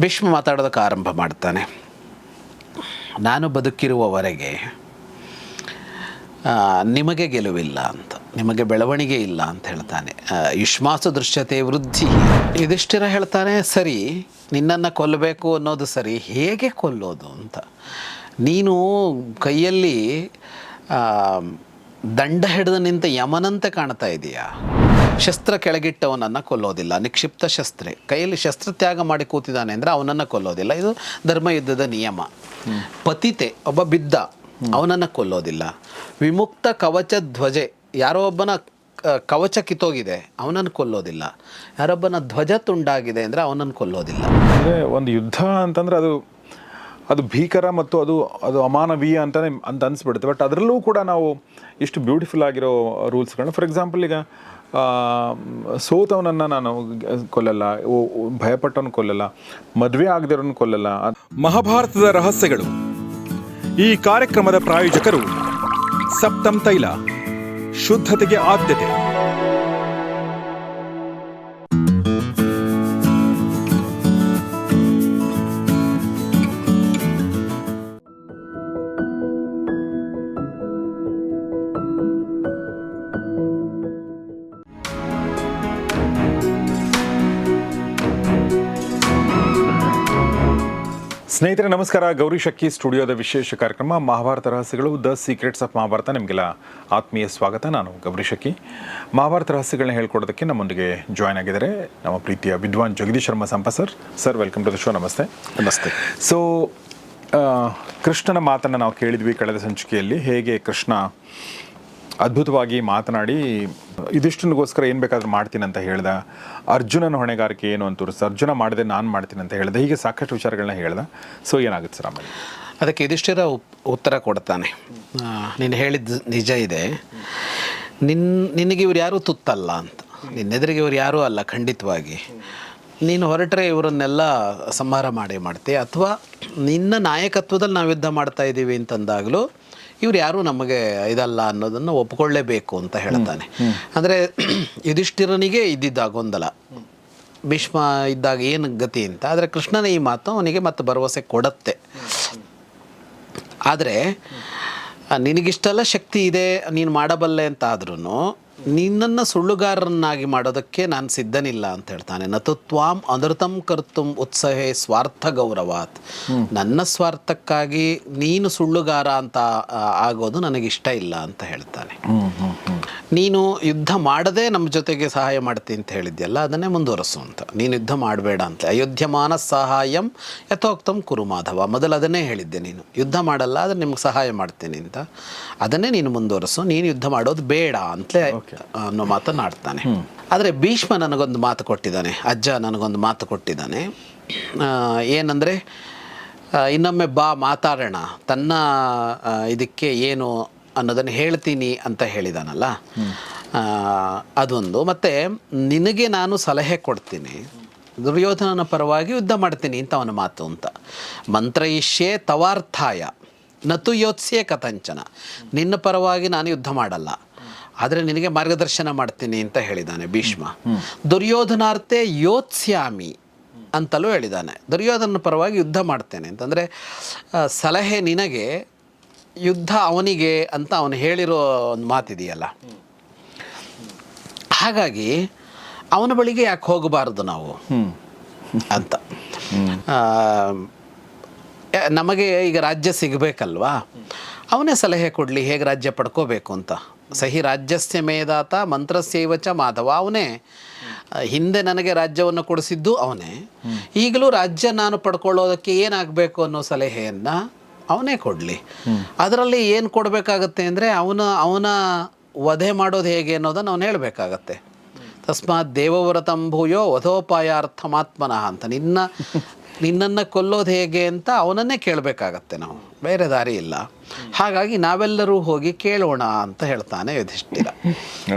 ಭೀಷ್ಮ ಮಾತಾಡೋದಕ್ಕೆ ಆರಂಭ ಮಾಡ್ತಾನೆ. ನಾನು ಬದುಕಿರುವವರೆಗೆ ನಿಮಗೆ ಗೆಲುವಿಲ್ಲ ಅಂತ, ನಿಮಗೆ ಬೆಳವಣಿಗೆ ಇಲ್ಲ ಅಂತ ಹೇಳ್ತಾನೆ. ಯುಷ್ಮಾಸು ದೃಶ್ಯತೆ ವೃದ್ಧಿ. ಯುಧಿಷ್ಠಿರ ಹೇಳ್ತಾನೆ, ಸರಿ, ನಿನ್ನನ್ನು ಕೊಲ್ಲಬೇಕು ಅನ್ನೋದು ಸರಿ, ಹೇಗೆ ಕೊಲ್ಲೋದು ಅಂತ. ನೀನು ಕೈಯಲ್ಲಿ ದಂಡ ಹಿಡಿದು ನಿಂತ ಯಮನಂತೆ ಕಾಣ್ತಾ ಇದೆಯಾ? ಶಸ್ತ್ರ ಕೆಳಗಿಟ್ಟವನನ್ನು ಕೊಲ್ಲೋದಿಲ್ಲ. ನಿಕ್ಷಿಪ್ತ ಶಸ್ತ್ರ. ಕೈಯಲ್ಲಿ ಶಸ್ತ್ರ ತ್ಯಾಗ ಮಾಡಿ ಕೂತಿದ್ದಾನೆ ಅಂದರೆ ಅವನನ್ನು ಕೊಲ್ಲೋದಿಲ್ಲ. ಇದು ಧರ್ಮಯುದ್ಧದ ನಿಯಮ. ಪತಿತೆ ಒಬ್ಬ ಬಿದ್ದ, ಅವನನ್ನು ಕೊಲ್ಲೋದಿಲ್ಲ. ವಿಮುಕ್ತ ಕವಚ ಧ್ವಜೆ. ಯಾರೋ ಒಬ್ಬನ ಕವಚ ಕಿತ್ತೋಗಿದೆ, ಅವನನ್ನು ಕೊಲ್ಲೋದಿಲ್ಲ. ಯಾರೊಬ್ಬನ ಧ್ವಜ ತುಂಡಾಗಿದೆ ಅಂದರೆ ಅವನನ್ನು ಕೊಲ್ಲೋದಿಲ್ಲ. ಅಂದರೆ ಒಂದು ಯುದ್ಧ ಅಂತಂದರೆ ಅದು ಅದು ಭೀಕರ ಮತ್ತು ಅದು ಅದು ಅಮಾನವೀಯ ಅಂತಲೇ ಅಂತ ಅನಿಸ್ಬಿಡುತ್ತೆ. ಬಟ್ ಅದರಲ್ಲೂ ಕೂಡ ನಾವು ಇಷ್ಟು ಬ್ಯೂಟಿಫುಲ್ ಆಗಿರೋ ರೂಲ್ಸ್ಗಳನ್ನ ಫಾರ್ ಎಕ್ಸಾಂಪಲ್ ಈಗ ಸೋತವನನ್ನು ನಾನು ಕೊಲ್ಲಲ್ಲ ಭಯಪಟ್ಟವನು ಕೊಲ್ಲಲ್ಲ, ಮದುವೆ ಆಗದಿರೋನು ಕೊಲ್ಲಲ್ಲ. ಮಹಾಭಾರತದ ರಹಸ್ಯಗಳು. ಈ ಕಾರ್ಯಕ್ರಮದ ಪ್ರಾಯೋಜಕರು ಸಪ್ತಂ ತೈಲ, ಶುದ್ಧತೆಗೆ ಆದ್ಯತೆ. ಸ್ನೇಹಿತರೆ ನಮಸ್ಕಾರ. ಗೌರಿ ಶಕ್ಕಿ ಸ್ಟುಡಿಯೋದ ವಿಶೇಷ ಕಾರ್ಯಕ್ರಮ ಮಹಾಭಾರತ ರಹಸ್ಯಗಳು ದ ಸೀಕ್ರೆಟ್ಸ್ ಆಫ್ ಮಹಾಭಾರತ ನಿಮಗೆಲ್ಲ ಆತ್ಮೀಯ ಸ್ವಾಗತ. ನಾನು ಗೌರಿ ಶಕ್ಕಿ ಮಹಾಭಾರತ ರಹಸ್ಯಗಳನ್ನ ಹೇಳ್ಕೊಡೋದಕ್ಕೆ ನಮ್ಮೊಂದಿಗೆ ಜಾಯ್ನ್ ಆಗಿದ್ದಾರೆ ನಮ್ಮ ಪ್ರೀತಿಯ ವಿದ್ವಾನ್ Jagadish Sharma ಸಂಪ sir sir welcome to the show ನಮಸ್ತೆ. ನಮಸ್ತೆ. ಸೊ ಕೃಷ್ಣನ ಮಾತನ್ನು ನಾವು ಕೇಳಿದ್ವಿ ಕಳೆದ ಸಂಚಿಕೆಯಲ್ಲಿ. ಹೇಗೆ ಕೃಷ್ಣ ಅದ್ಭುತವಾಗಿ ಮಾತನಾಡಿ, ಇದಿಷ್ಟನಿಗೋಸ್ಕರ ಏನು ಬೇಕಾದ್ರೂ ಮಾಡ್ತೀನಿ ಅಂತ ಹೇಳ್ದ. ಅರ್ಜುನನ ಹೊಣೆಗಾರಿಕೆ ಏನು ಅಂತ ತೋರಿಸ್ದ ಅರ್ಜುನ ಮಾಡಿದೆ, ನಾನು ಮಾಡ್ತೀನಿ ಅಂತ ಹೇಳ್ದೆ. ಹೀಗೆ ಸಾಕಷ್ಟು ವಿಚಾರಗಳನ್ನ ಹೇಳ್ದ. ಸೊ ಏನಾಗುತ್ತೆ ಸರ್ ಆಮೇಲೆ? ಅದಕ್ಕೆ ಉಪ್- ಉತ್ತರ ಕೊಡ್ತಾನೆ. ನೀನು ಹೇಳಿದ ನಿಜ ಇದೆ. ನಿನ್, ನಿನಗೆ ಇವ್ರು ಯಾರೂ ತುತ್ತಲ್ಲ ಅಂತ. ನಿನ್ನೆದುರಿಗೆ ಇವ್ರು ಯಾರೂ ಅಲ್ಲ, ಖಂಡಿತವಾಗಿ. ನೀನು ಹೊರಟ್ರೆ ಇವರನ್ನೆಲ್ಲ ಸಂಹಾರ ಮಾಡೇ ಮಾಡ್ತೀಯ? ಅಥವಾ ನಿನ್ನ ನಾಯಕತ್ವದಲ್ಲಿ ನಾವು ಯುದ್ಧ ಮಾಡ್ತಾ ಇದ್ದೀವಿ ಅಂತಂದಾಗಲೂ ಇವ್ರು ಯಾರೂ ನಮಗೆ ಇದಲ್ಲ ಅನ್ನೋದನ್ನು ಒಪ್ಕೊಳ್ಳೇಬೇಕು ಅಂತ ಹೇಳ್ತಾನೆ. ಅಂದರೆ ಯುಧಿಷ್ಠಿರನಿಗೆ ಇದ್ದಿದ್ದ ಗೊಂದಲ ಭೀಷ್ಮ ಇದ್ದಾಗ ಏನು ಗತಿ ಅಂತ. ಆದರೆ ಕೃಷ್ಣನ ಈ ಮಾತು ಅವನಿಗೆ ಮತ್ತೆ ಭರವಸೆ ಕೊಡತ್ತೆ. ಆದರೆ ನಿನಗಿಷ್ಟೆಲ್ಲ ಶಕ್ತಿ ಇದೆ, ನೀನು ಮಾಡಬಲ್ಲೆ ಅಂತ ಆದ್ರೂ ನಿನ್ನನ್ನು ಸುಳ್ಳುಗಾರರನ್ನಾಗಿ ಮಾಡೋದಕ್ಕೆ ನಾನು ಸಿದ್ಧನಿಲ್ಲ ಅಂತ ಹೇಳ್ತಾನೆ. ನತು ತ್ವಾಂ ಅನೃತಂ ಕರ್ತುಂ ಉತ್ಸಹೆ ಸ್ವಾರ್ಥ ಗೌರವಾತ್. ನನ್ನ ಸ್ವಾರ್ಥಕ್ಕಾಗಿ ನೀನು ಸುಳ್ಳುಗಾರ ಅಂತ ಆಗೋದು ನನಗಿಷ್ಟ ಇಲ್ಲ ಅಂತ ಹೇಳ್ತಾನೆ. ನೀನು ಯುದ್ಧ ಮಾಡದೆ ನಮ್ಮ ಜೊತೆಗೆ ಸಹಾಯ ಮಾಡ್ತೀನಿ ಅಂತ ಹೇಳಿದ್ಯಲ್ಲ, ಅದನ್ನೇ ಮುಂದುವರಿಸು ಅಂತ. ನೀನು ಯುದ್ಧ ಮಾಡಬೇಡ ಅಂತ. ಅಯೋಧ್ಯಮಾನ ಸಹಾಯಂ ಯಥೋಕ್ತಂ ಕುರು ಮಾಧವ. ಮೊದಲು ಅದನ್ನೇ ಹೇಳಿದ್ದೆ ನೀನು. ಯುದ್ಧ ಮಾಡಲ್ಲ, ಆದರೆ ನಿಮ್ಗೆ ಸಹಾಯ ಮಾಡ್ತೀನಿ ಅಂತ. ಅದನ್ನೇ ನೀನು ಮುಂದುವರಿಸು. ನೀನು ಯುದ್ಧ ಮಾಡೋದು ಬೇಡ ಅಂತಲೇ ಅನ್ನೋ ಮಾತನ್ನು ಆಡ್ತಾನೆ ಆದರೆ ಭೀಷ್ಮ ನನಗೊಂದು ಮಾತು ಕೊಟ್ಟಿದ್ದಾನೆ, ಅಜ್ಜ ನನಗೊಂದು ಮಾತು ಕೊಟ್ಟಿದ್ದಾನೆ. ಏನಂದರೆ ಇನ್ನೊಮ್ಮೆ ಬಾ ಮಾತಾಡೋಣ, ತನ್ನ ಇದಕ್ಕೆ ಏನು ಅನ್ನೋದನ್ನು ಹೇಳ್ತೀನಿ ಅಂತ ಹೇಳಿದಾನಲ್ಲ. ಅದೊಂದು. ಮತ್ತು ನಿನಗೆ ನಾನು ಸಲಹೆ ಕೊಡ್ತೀನಿ, ದುರ್ಯೋಧನನ ಪರವಾಗಿ ಯುದ್ಧ ಮಾಡ್ತೀನಿ ಅಂತ ಅವನ ಮಾತು ಅಂತ. ಮಂತ್ರಯಿಷ್ಯೆ ತವಾರ್ಥಾಯ ನತು ಯೋತ್ಸ್ಯೆ ಕಥಂಚನ. ನಿನ್ನ ಪರವಾಗಿ ನಾನು ಯುದ್ಧ ಮಾಡಲ್ಲ. ಆದರೆ ನಿನಗೆ ಮಾರ್ಗದರ್ಶನ ಮಾಡ್ತೀನಿ ಅಂತ ಹೇಳಿದ್ದಾನೆ ಭೀಷ್ಮ. ದುರ್ಯೋಧನಾರ್ಥೆ ಯೋತ್ಸ್ಯಾಮಿ ಅಂತಲೂ ಹೇಳಿದ್ದಾನೆ ದುರ್ಯೋಧನ ಪರವಾಗಿ ಯುದ್ಧ ಮಾಡ್ತೇನೆ ಅಂತಂದರೆ ಸಲಹೆ ನಿನಗೆ ಯುದ್ಧ ಅವನಿಗೆ ಅಂತ ಅವನು ಹೇಳಿರೋ ಒಂದು ಮಾತಿದೆಯಲ್ಲ. ಹಾಗಾಗಿ ಅವನ ಬಳಿಗೆ ಯಾಕೆ ಹೋಗಬಾರ್ದು ನಾವು? ಅಂತ. ನಮಗೆ ಈಗ ರಾಜ್ಯ ಸಿಗಬೇಕಲ್ವಾ? ಅವನೇ ಸಲಹೆ ಕೊಡಲಿ ಹೇಗೆ ರಾಜ್ಯ ಪಡ್ಕೋಬೇಕು ಅಂತ. ಸಹಿ ರಾಜ್ಯಸ್ಯ ಮೇಧಾತ ಮಂತ್ರಸ್ಯೈವ ಚ ಮಾಧವ, ಅವನೇ. ಹಿಂದೆ ನನಗೆ ರಾಜ್ಯವನ್ನು ಕೊಡಿಸಿದ್ದು ಅವನೇ. ಈಗಲೂ ರಾಜ್ಯ ನಾನು ಪಡ್ಕೊಳ್ಳೋದಕ್ಕೆ ಏನಾಗಬೇಕು ಅನ್ನೋ ಸಲಹೆಯನ್ನು ಅವನೇ ಕೊಡಲಿ. ಅದರಲ್ಲಿ ಏನು ಕೊಡಬೇಕಾಗತ್ತೆ ಅಂದರೆ ಅವನ ಅವನ ವಧೆ ಮಾಡೋದು ಹೇಗೆ ಅನ್ನೋದನ್ನು ಅವನು ಹೇಳಬೇಕಾಗತ್ತೆ. ತಸ್ಮಾತ್ ದೇವವ್ರತಂಭೂಯೋ ವಧೋಪಾಯಾರ್ಥಮಾತ್ಮನಃ ಅಂತ. ನಿನ್ನ ನಿನ್ನನ್ನು ಕೊಲ್ಲೋದು ಹೇಗೆ ಅಂತ ಅವನನ್ನೇ ಕೇಳಬೇಕಾಗತ್ತೆ ನಾವು. ಬೇರೆ ದಾರಿ ಇಲ್ಲ. ಹಾಗಾಗಿ ನಾವೆಲ್ಲರೂ ಹೋಗಿ ಕೇಳೋಣ ಅಂತ ಹೇಳ್ತಾನೆ ಯುಧಿಷ್ಠಿರ.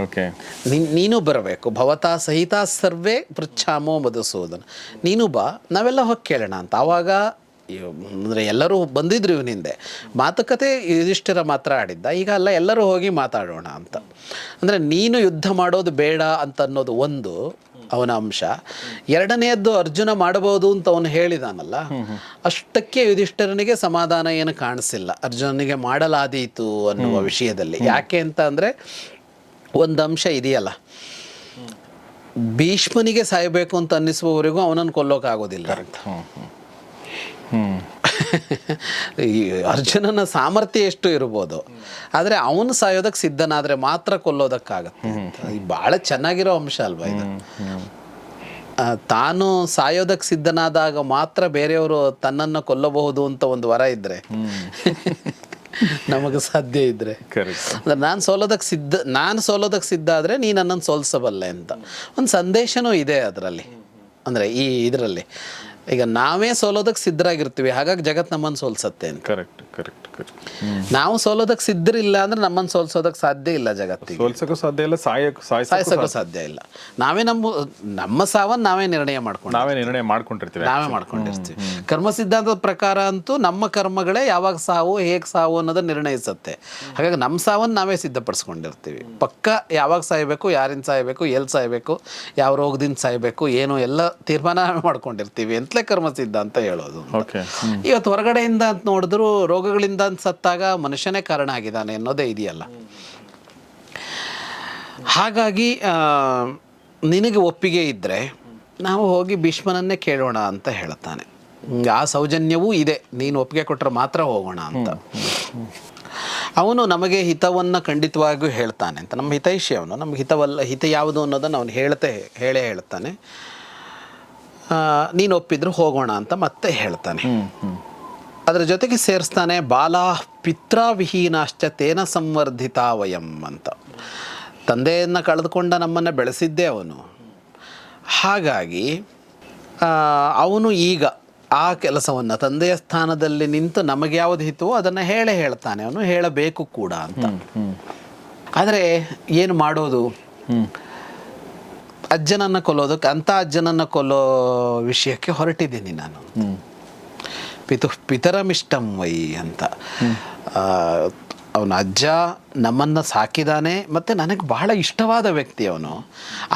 ಓಕೆ. ನೀನ್- ನೀನು ಬರಬೇಕು. ಭವತಾ ಸಹಿತ ಸರ್ವೇ ಪೃಚ್ಛಾಮೋ ಮಧುಸೂದನ. ನೀನು ಬಾ ನಾವೆಲ್ಲ ಹೋಗಿ ಕೇಳೋಣ ಅಂತ. ಆವಾಗ ಅಂದರೆ ಎಲ್ಲರೂ ಬಂದಿದ್ರು ಇವನಿಂದೆ. ಮಾತುಕತೆ ಯುಧಿಷ್ಠಿರ ಮಾತ್ರ ಆಡಿದ್ದ. ಈಗ ಅಲ್ಲ ಎಲ್ಲರೂ ಹೋಗಿ ಮಾತಾಡೋಣ ಅಂತ. ಅಂದರೆ ನೀನು ಯುದ್ಧ ಮಾಡೋದು ಬೇಡ ಅಂತ ಅನ್ನೋದು ಒಂದು. ಅವನ ಅಂಶ. ಎರಡನೆಯದ್ದು ಅರ್ಜುನ ಮಾಡಬಹುದು ಅಂತ ಅವನು ಹೇಳಿದಾನಲ್ಲ. ಅಷ್ಟಕ್ಕೆ ಯುಧಿಷ್ಠರನಿಗೆ ಸಮಾಧಾನ ಏನು ಕಾಣಿಸಿಲ್ಲ. ಅರ್ಜುನನಿಗೆ ಮಾಡಲಾದೀತು ಅನ್ನುವ ವಿಷಯದಲ್ಲಿ. ಯಾಕೆ ಅಂತ ಅಂದರೆ ಒಂದು ಅಂಶ ಇದೆಯಲ್ಲ. ಭೀಷ್ಮನಿಗೆ ಸಾಯಬೇಕು ಅಂತ ಅನ್ನಿಸುವವರೆಗೂ ಅವನನ್ನು ಕೊಲ್ಲೋಕಾಗೋದಿಲ್ಲ. ಅಂತ ಈ ಅರ್ಜುನನ ಸಾಮರ್ಥ್ಯ ಎಷ್ಟು ಇರ್ಬೋದು? ಆದರೆ ಅವನು ಸಾಯೋದಕ್ಕೆ ಸಿದ್ಧನಾದರೆ ಮಾತ್ರ ಕೊಲ್ಲೋದಕ್ಕಾಗತ್ತೆ. ಭಾಳ ಚೆನ್ನಾಗಿರೋ ಅಂಶ ಅಲ್ವಾ ಇದು? ತಾನು ಸಾಯೋದಕ್ಕೆ ಸಿದ್ಧನಾದಾಗ ಮಾತ್ರ ಬೇರೆಯವರು ತನ್ನನ್ನು ಕೊಲ್ಲಬಹುದು ಅಂತ ಒಂದು ವರ ಇದ್ರೆ ನಮಗೆ ಸಾಧ್ಯ ಅಂದ್ರೆ ನಾನು ಸೋಲೋದಕ್ಕೆ ಸಿದ್ಧ ನಾನು ಸೋಲೋದಕ್ಕೆ ಸಿದ್ಧ ಆದರೆ ನೀನು ನನ್ನನ್ನು ಸೋಲಿಸಬಲ್ಲೆ ಅಂತ. ಒಂದು ಸಂದೇಶನೂ ಇದೆ ಅದರಲ್ಲಿ. ಅಂದರೆ ಈ ಇದರಲ್ಲಿ. ಈಗ ನಾವೇ ಸೋಲೋದಕ್ಕೆ ಸಿದ್ಧರಾಗಿರ್ತೀವಿ ಹಾಗಾಗಿ ಜಗತ್ತು ನಮ್ಮನ್ನು ಸೋಲ್ಸತ್ತೆ ಅಂತ. ಕರೆಕ್ಟ್ ಕರೆಕ್ಟ್ ಕರೆಕ್ಟ್ ನಾವು ಸೋಲೋದಕ್ಕೆ ಸಿದ್ಧರಿಲ್ಲ ಅಂದ್ರೆ ನಮ್ಮನ್ನು ಸೋಲ್ಸೋದಕ್ಕೆ ಸಾಧ್ಯ ಇಲ್ಲ ಜಗತ್ತಿಗೆ. ಸೋಲ್ಸಕ್ಕೂ ಸಾಧ್ಯ ಇಲ್ಲ ಸಾಯಕ್ ಸಾಯ್ಸಕ್ಕೂ ಸಾಧ್ಯ ಇಲ್ಲ. ನಾವೇ ನಮ್ಮ ನಮ್ಮ ಸಾವನ್ನ ನಾವೇ ನಿರ್ಣಯ ಮಾಡ್ಕೊಂಡು ನಾವೇ ನಿರ್ಣಯ ಮಾಡ್ಕೊಂಡಿರ್ತೀವಿ ನಾವೇ ಮಾಡ್ಕೊಂಡಿರ್ತೀವಿ. ಕರ್ಮ ಸಿದ್ಧಾಂತದ ಪ್ರಕಾರ ಅಂತೂ ನಮ್ಮ ಕರ್ಮಗಳೇ ಯಾವಾಗ ಸಾವು ಹೇಗೆ ಸಾವು ಅನ್ನೋದನ್ನ ನಿರ್ಣಯಿಸುತ್ತೆ. ಹಾಗಾಗಿ ನಮ್ಮ ಸಾವನ್ನು ನಾವೇ ಸಿದ್ಧಪಡಿಸ್ಕೊಂಡಿರ್ತೀವಿ. ಪಕ್ಕ ಯಾವಾಗ ಸಾಯಬೇಕು ಯಾರಿಂದ ಸಾಯಬೇಕು ಎಲ್ಲಿ ಸಾಯಬೇಕು ಯಾವ ರೋಗದಿಂದ ಸಾಯಬೇಕು ಏನು ಎಲ್ಲ ತೀರ್ಮಾನ ಮಾಡ್ಕೊಂಡಿರ್ತೀವಿ ಮಾಡ್ಕೊಂಡಿರ್ತೀವಿ ಅಂತಲೇ ಕರ್ಮ ಸಿದ್ಧಾಂತ ಹೇಳೋದು ಇವತ್ತು ಹೊರಗಡೆಯಿಂದ ಅಂತ ನೋಡಿದ್ರು ರೋಗಗಳಿಂದ ಅಂತ ಸತ್ತಾಗ ಮನುಷ್ಯನೇ ಕಾರಣ ಆಗಿದ್ದಾನೆ ಅನ್ನೋದೇ ಇದೆಯಲ್ಲ. ಹಾಗಾಗಿ ನಿನಗೆ ಒಪ್ಪಿಗೆ ಇದ್ದರೆ ನಾವು ಹೋಗಿ ಭೀಷ್ಮನನ್ನೇ ಕೇಳೋಣ ಅಂತ ಹೇಳ್ತಾನೆ. ಆ ಸೌಜನ್ಯವೂ ಇದೆ. ನೀನು ಒಪ್ಪಿಗೆ ಕೊಟ್ಟರೆ ಮಾತ್ರ ಹೋಗೋಣ ಅಂತ. ಅವನು ನಮಗೆ ಹಿತವನ್ನು ಖಂಡಿತವಾಗಿಯೂ ಹೇಳ್ತಾನೆ ಅಂತ. ನಮ್ಮ ಹಿತೈಷಿ ಅವನು. ನಮ್ಗೆ ಹಿತವಲ್ಲ ಹಿತ ಯಾವುದು ಅನ್ನೋದನ್ನು ಅವನು ಹೇಳ್ತೇ ಹೇಳೇ ಹೇಳ್ತಾನೆ. ನೀನು ಒಪ್ಪಿದ್ರು ಹೋಗೋಣ ಅಂತ ಮತ್ತೆ ಹೇಳ್ತಾನೆ. ಅದರ ಜೊತೆಗೆ ಸೇರಿಸ್ತಾನೆ ಬಾಲ ಪಿತ್ರಾವಿಹೀನಾಶ್ಚ ತೇನ ಸಂವರ್ಧಿತ ವಯಂ ಅಂತ. ತಂದೆಯನ್ನು ಕಳೆದುಕೊಂಡ ನಮ್ಮನ್ನು ಬೆಳೆಸಿದ್ದೆ ಅವನು. ಹಾಗಾಗಿ ಅವನು ಈಗ ಆ ಕೆಲಸವನ್ನು ತಂದೆಯ ಸ್ಥಾನದಲ್ಲಿ ನಿಂತು ನಮಗೆ ಯಾವುದು ಹಿತವೋ ಅದನ್ನು ಹೇಳೇ ಹೇಳ್ತಾನೆ. ಅವನು ಹೇಳಬೇಕು ಕೂಡ ಅಂತ. ಆದರೆ ಏನು ಮಾಡೋದು? ಅಜ್ಜನನ್ನು ಕೊಲ್ಲೋದಕ್ಕೆ ಅಂಥ ಅಜ್ಜನನ್ನು ಕೊಲ್ಲೋ ವಿಷಯಕ್ಕೆ ಹೊರಟಿದ್ದೀನಿ ನಾನು. ಪಿತು, ಪಿತರಮಿಷ್ಟಂ ವೈ ಅಂತ. ಅವನ ಅಜ್ಜ ನಮ್ಮನ್ನು ಸಾಕಿದಾನೆ, ಮತ್ತು ನನಗೆ ಬಹಳ ಇಷ್ಟವಾದ ವ್ಯಕ್ತಿ ಅವನು.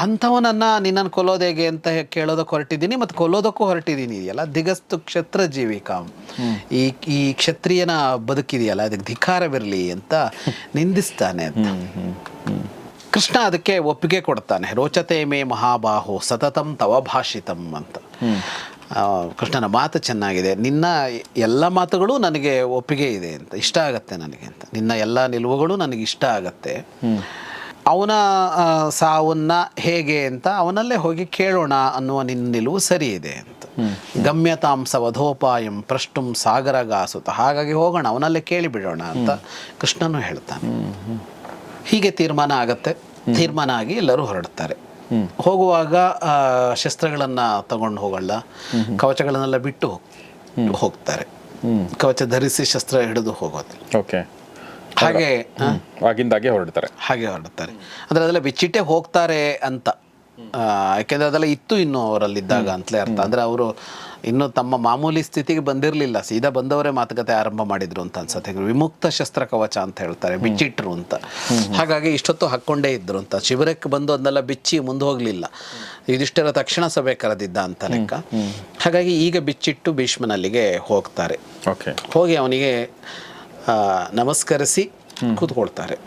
ಅಂಥವನನ್ನು ನಿನ್ನನ್ನು ಕೊಲ್ಲೋದು ಹೇಗೆ ಅಂತ ಕೇಳೋದಕ್ಕೆ ಹೊರಟಿದ್ದೀನಿ, ಮತ್ತು ಕೊಲ್ಲೋದಕ್ಕೂ ಹೊರಟಿದ್ದೀನಿ ಇದೆಯಲ್ಲ? ದಿಗಸ್ತು ಕ್ಷತ್ರ ಜೀವಿಕಾಂ. ಈ ಈ ಕ್ಷತ್ರಿಯನ ಬದುಕಿದೆಯಲ್ಲ, ಅದಕ್ಕೆ ಧಿಕಾರವಿರಲಿ ಅಂತ ನಿಂದಿಸ್ತಾನೆ ಅಂತ. ಕೃಷ್ಣ ಅದಕ್ಕೆ ಒಪ್ಪಿಗೆ ಕೊಡ್ತಾನೆ ರೋಚತೆ ಮೇ ಮಹಾಬಾಹು, ಸತತಂ ತವ ಭಾಷಿತಂ ಅಂತ. ಕೃಷ್ಣನ ಮಾತು ಚೆನ್ನಾಗಿದೆ. ನಿನ್ನ ಎಲ್ಲ ಮಾತುಗಳು ನನಗೆ ಒಪ್ಪಿಗೆ ಇದೆ ಅಂತ, ಇಷ್ಟ ಆಗತ್ತೆ ನನಗೆ ಅಂತ. ನಿನ್ನ ಎಲ್ಲ ನಿಲುವುಗಳು ನನಗೆ ಇಷ್ಟ ಆಗತ್ತೆ. ಅವನ ಸಾವನ್ನ ಹೇಗೆ ಅಂತ ಅವನಲ್ಲೇ ಹೋಗಿ ಕೇಳೋಣ ಅನ್ನುವ ನಿನ್ನ ನಿಲುವು ಸರಿ ಇದೆ ಅಂತ. ಗಮ್ಯತಾಂಸ ವಧೋಪಾಯಂ ಪ್ರಷ್ಟುಂ ಸಾಗರಗಾಸುತ. ಹಾಗಾಗಿ ಹೋಗೋಣ, ಅವನಲ್ಲೇ ಕೇಳಿಬಿಡೋಣ ಅಂತ ಕೃಷ್ಣನು ಹೇಳ್ತಾನೆ. ಹೀಗೆ ತೀರ್ಮಾನ ಆಗತ್ತೆ. ತೀರ್ಮಾನ ಆಗಿ ಎಲ್ಲರೂ ಹೊರಡ್ತಾರೆ ಹೋಗುವಾಗ ಶಸ್ತ್ರಗಳನ್ನು ತಗೊಂಡು ಹೋಗಲ್ಲ. ಕವಚಗಳನ್ನೆಲ್ಲ ಬಿಟ್ಟು ಹೋಗ್- ಹೋಗ್ತಾರೆ. ಕವಚ ಧರಿಸಿ ಶಸ್ತ್ರ ಹಿಡಿದು ಹೋಗೋದು. ಓಕೆ. ಹಾಗೆ ಆಗಿಂದಾಗೆ ಹೊರಡ್ತಾರೆ. ಹಾಗೆ ಹೊರಡ್ತಾರೆ. ಅಂದ್ರೆ ಅದೆಲ್ಲ ಬಿಚ್ಚಿಟ್ಟೆ ಹೋಗ್ತಾರೆ ಅಂತ. ಯಾಕೆಂದ್ರೆ ಅದೆಲ್ಲ ಇತ್ತು ಇನ್ನು ಅವರಲ್ಲಿದ್ದಾಗ ಅಂತಲೇ ಅರ್ಥ. ಅಂದ್ರೆ ಅವರು ಇನ್ನು ತಮ್ಮ ಮಾಮೂಲಿ ಸ್ಥಿತಿಗೆ ಬಂದಿರಲಿಲ್ಲ ಸೀದಾ ಬಂದವರೇ ಮಾತುಕತೆ ಆರಂಭ ಮಾಡಿದ್ರು ಅಂತ ಅನ್ಸುತ್ತೆ. ವಿಮುಕ್ತ ಶಸ್ತ್ರ ಕವಚ ಅಂತ ಹೇಳ್ತಾರೆ ಬಿಚ್ಚಿಟ್ರು ಅಂತ. ಹಾಗಾಗಿ ಇಷ್ಟೊತ್ತು ಹಾಕ್ಕೊಂಡೇ ಇದ್ರು ಅಂತ. ಶಿಬಿರಕ್ಕೆ ಬಂದು ಅದನ್ನೆಲ್ಲ ಬಿಚ್ಚಿ ಮುಂದೆ ಹೋಗಲಿಲ್ಲ. ಇದಿಷ್ಟರ ತಕ್ಷಣ ಸಭೆ ಕರೆದಿದ್ದ ಅಂತ ಲೆಕ್ಕ. ಹಾಗಾಗಿ ಈಗ ಬಿಚ್ಚಿಟ್ಟು ಭೀಷ್ಮನಲ್ಲಿಗೆ ಹೋಗ್ತಾರೆ. ಹೋಗಿ ಅವನಿಗೆ ನಮಸ್ಕರಿಸಿ ಕೂತ್ಕೊಳ್ತಾರೆ.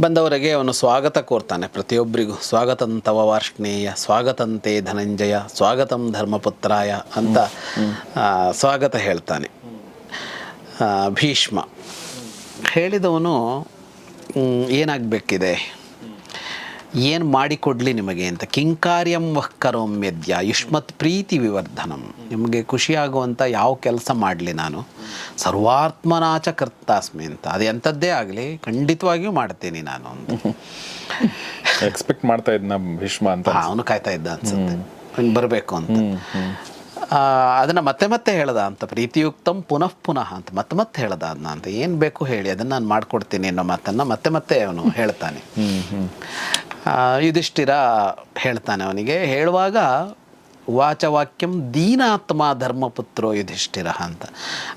ಬಂದವರಿಗೆ ಅವನು ಸ್ವಾಗತ ಕೋರ್ತಾನೆ ಪ್ರತಿಯೊಬ್ಬರಿಗೂ ಸ್ವಾಗತಂ ತವ ವಾರ್ಷ್ಣೇಯ ಸ್ವಾಗತಂತೆ ಧನಂಜಯ ಸ್ವಾಗತಂ ಧರ್ಮಪುತ್ರಾಯ ಅಂತ ಸ್ವಾಗತ ಹೇಳ್ತಾನೆ. ಭೀಷ್ಮ. ಹೇಳಿದವನು ಏನಾಗಬೇಕಿದೆ? ಏನು ಮಾಡಿಕೊಡ್ಲಿ ನಿಮಗೆ ಅಂತ. ಕಿಂಕಾರ್ಯಂ ವಃ ಕರೋಮ್ಯದ್ಯ ಯುಷ್ಮತ್ ಪ್ರೀತಿ ವಿವರ್ಧನಂ. ನಿಮಗೆ ಖುಷಿಯಾಗುವಂಥ ಯಾವ ಕೆಲಸ ಮಾಡಲಿ ನಾನು? ಸರ್ವಾತ್ಮನಾಚ ಕರ್ತಾಸ್ಮಿ ಅಂತ. ಅದು ಎಂಥದ್ದೇ ಆಗಲಿ ಖಂಡಿತವಾಗಿಯೂ ಮಾಡ್ತೀನಿ ನಾನು ಅಂತ. ಎಕ್ಸ್ಪೆಕ್ಟ್ ಮಾಡ್ತಾ ಇದ್ನ ಭೀಷ್ಮ ಅಂತ ಅವನು ಕಾಯ್ತಾ ಇದ್ದ ಅನ್ಸುತ್ತೆ. ಹಿಂಗೆ ಬರಬೇಕು ಅಂತ. ಅದನ್ನು ಅದನ್ನ ಮತ್ತೆ ಮತ್ತೆ ಹೇಳ್ದ ಅಂತ. ಪ್ರೀತಿಯುಕ್ತಂ ಪುನಃ ಪುನಃ ಅಂತ. ಮತ್ತೆ ಮತ್ತೆ ಹೇಳ್ದ ಅದನ್ನ ಅಂತ. ಏನು ಬೇಕು ಹೇಳಿ. ಅದನ್ನು ನಾನು ಮಾಡ್ಕೊಡ್ತೀನಿ ಅನ್ನೋ ಮಾತನ್ನು ಮತ್ತೆ ಮತ್ತೆ ಅವನು ಹೇಳ್ತಾನೆ. ಯುಧಿಷ್ಠಿರ ಹೇಳ್ತಾನೆ ಅವನಿಗೆ ಹೇಳುವಾಗ ವಾಚವಾಕ್ಯಂ ದೀನಾತ್ಮ ಧರ್ಮಪುತ್ರೋ ಯುಧಿಷ್ಠಿರ ಅಂತ.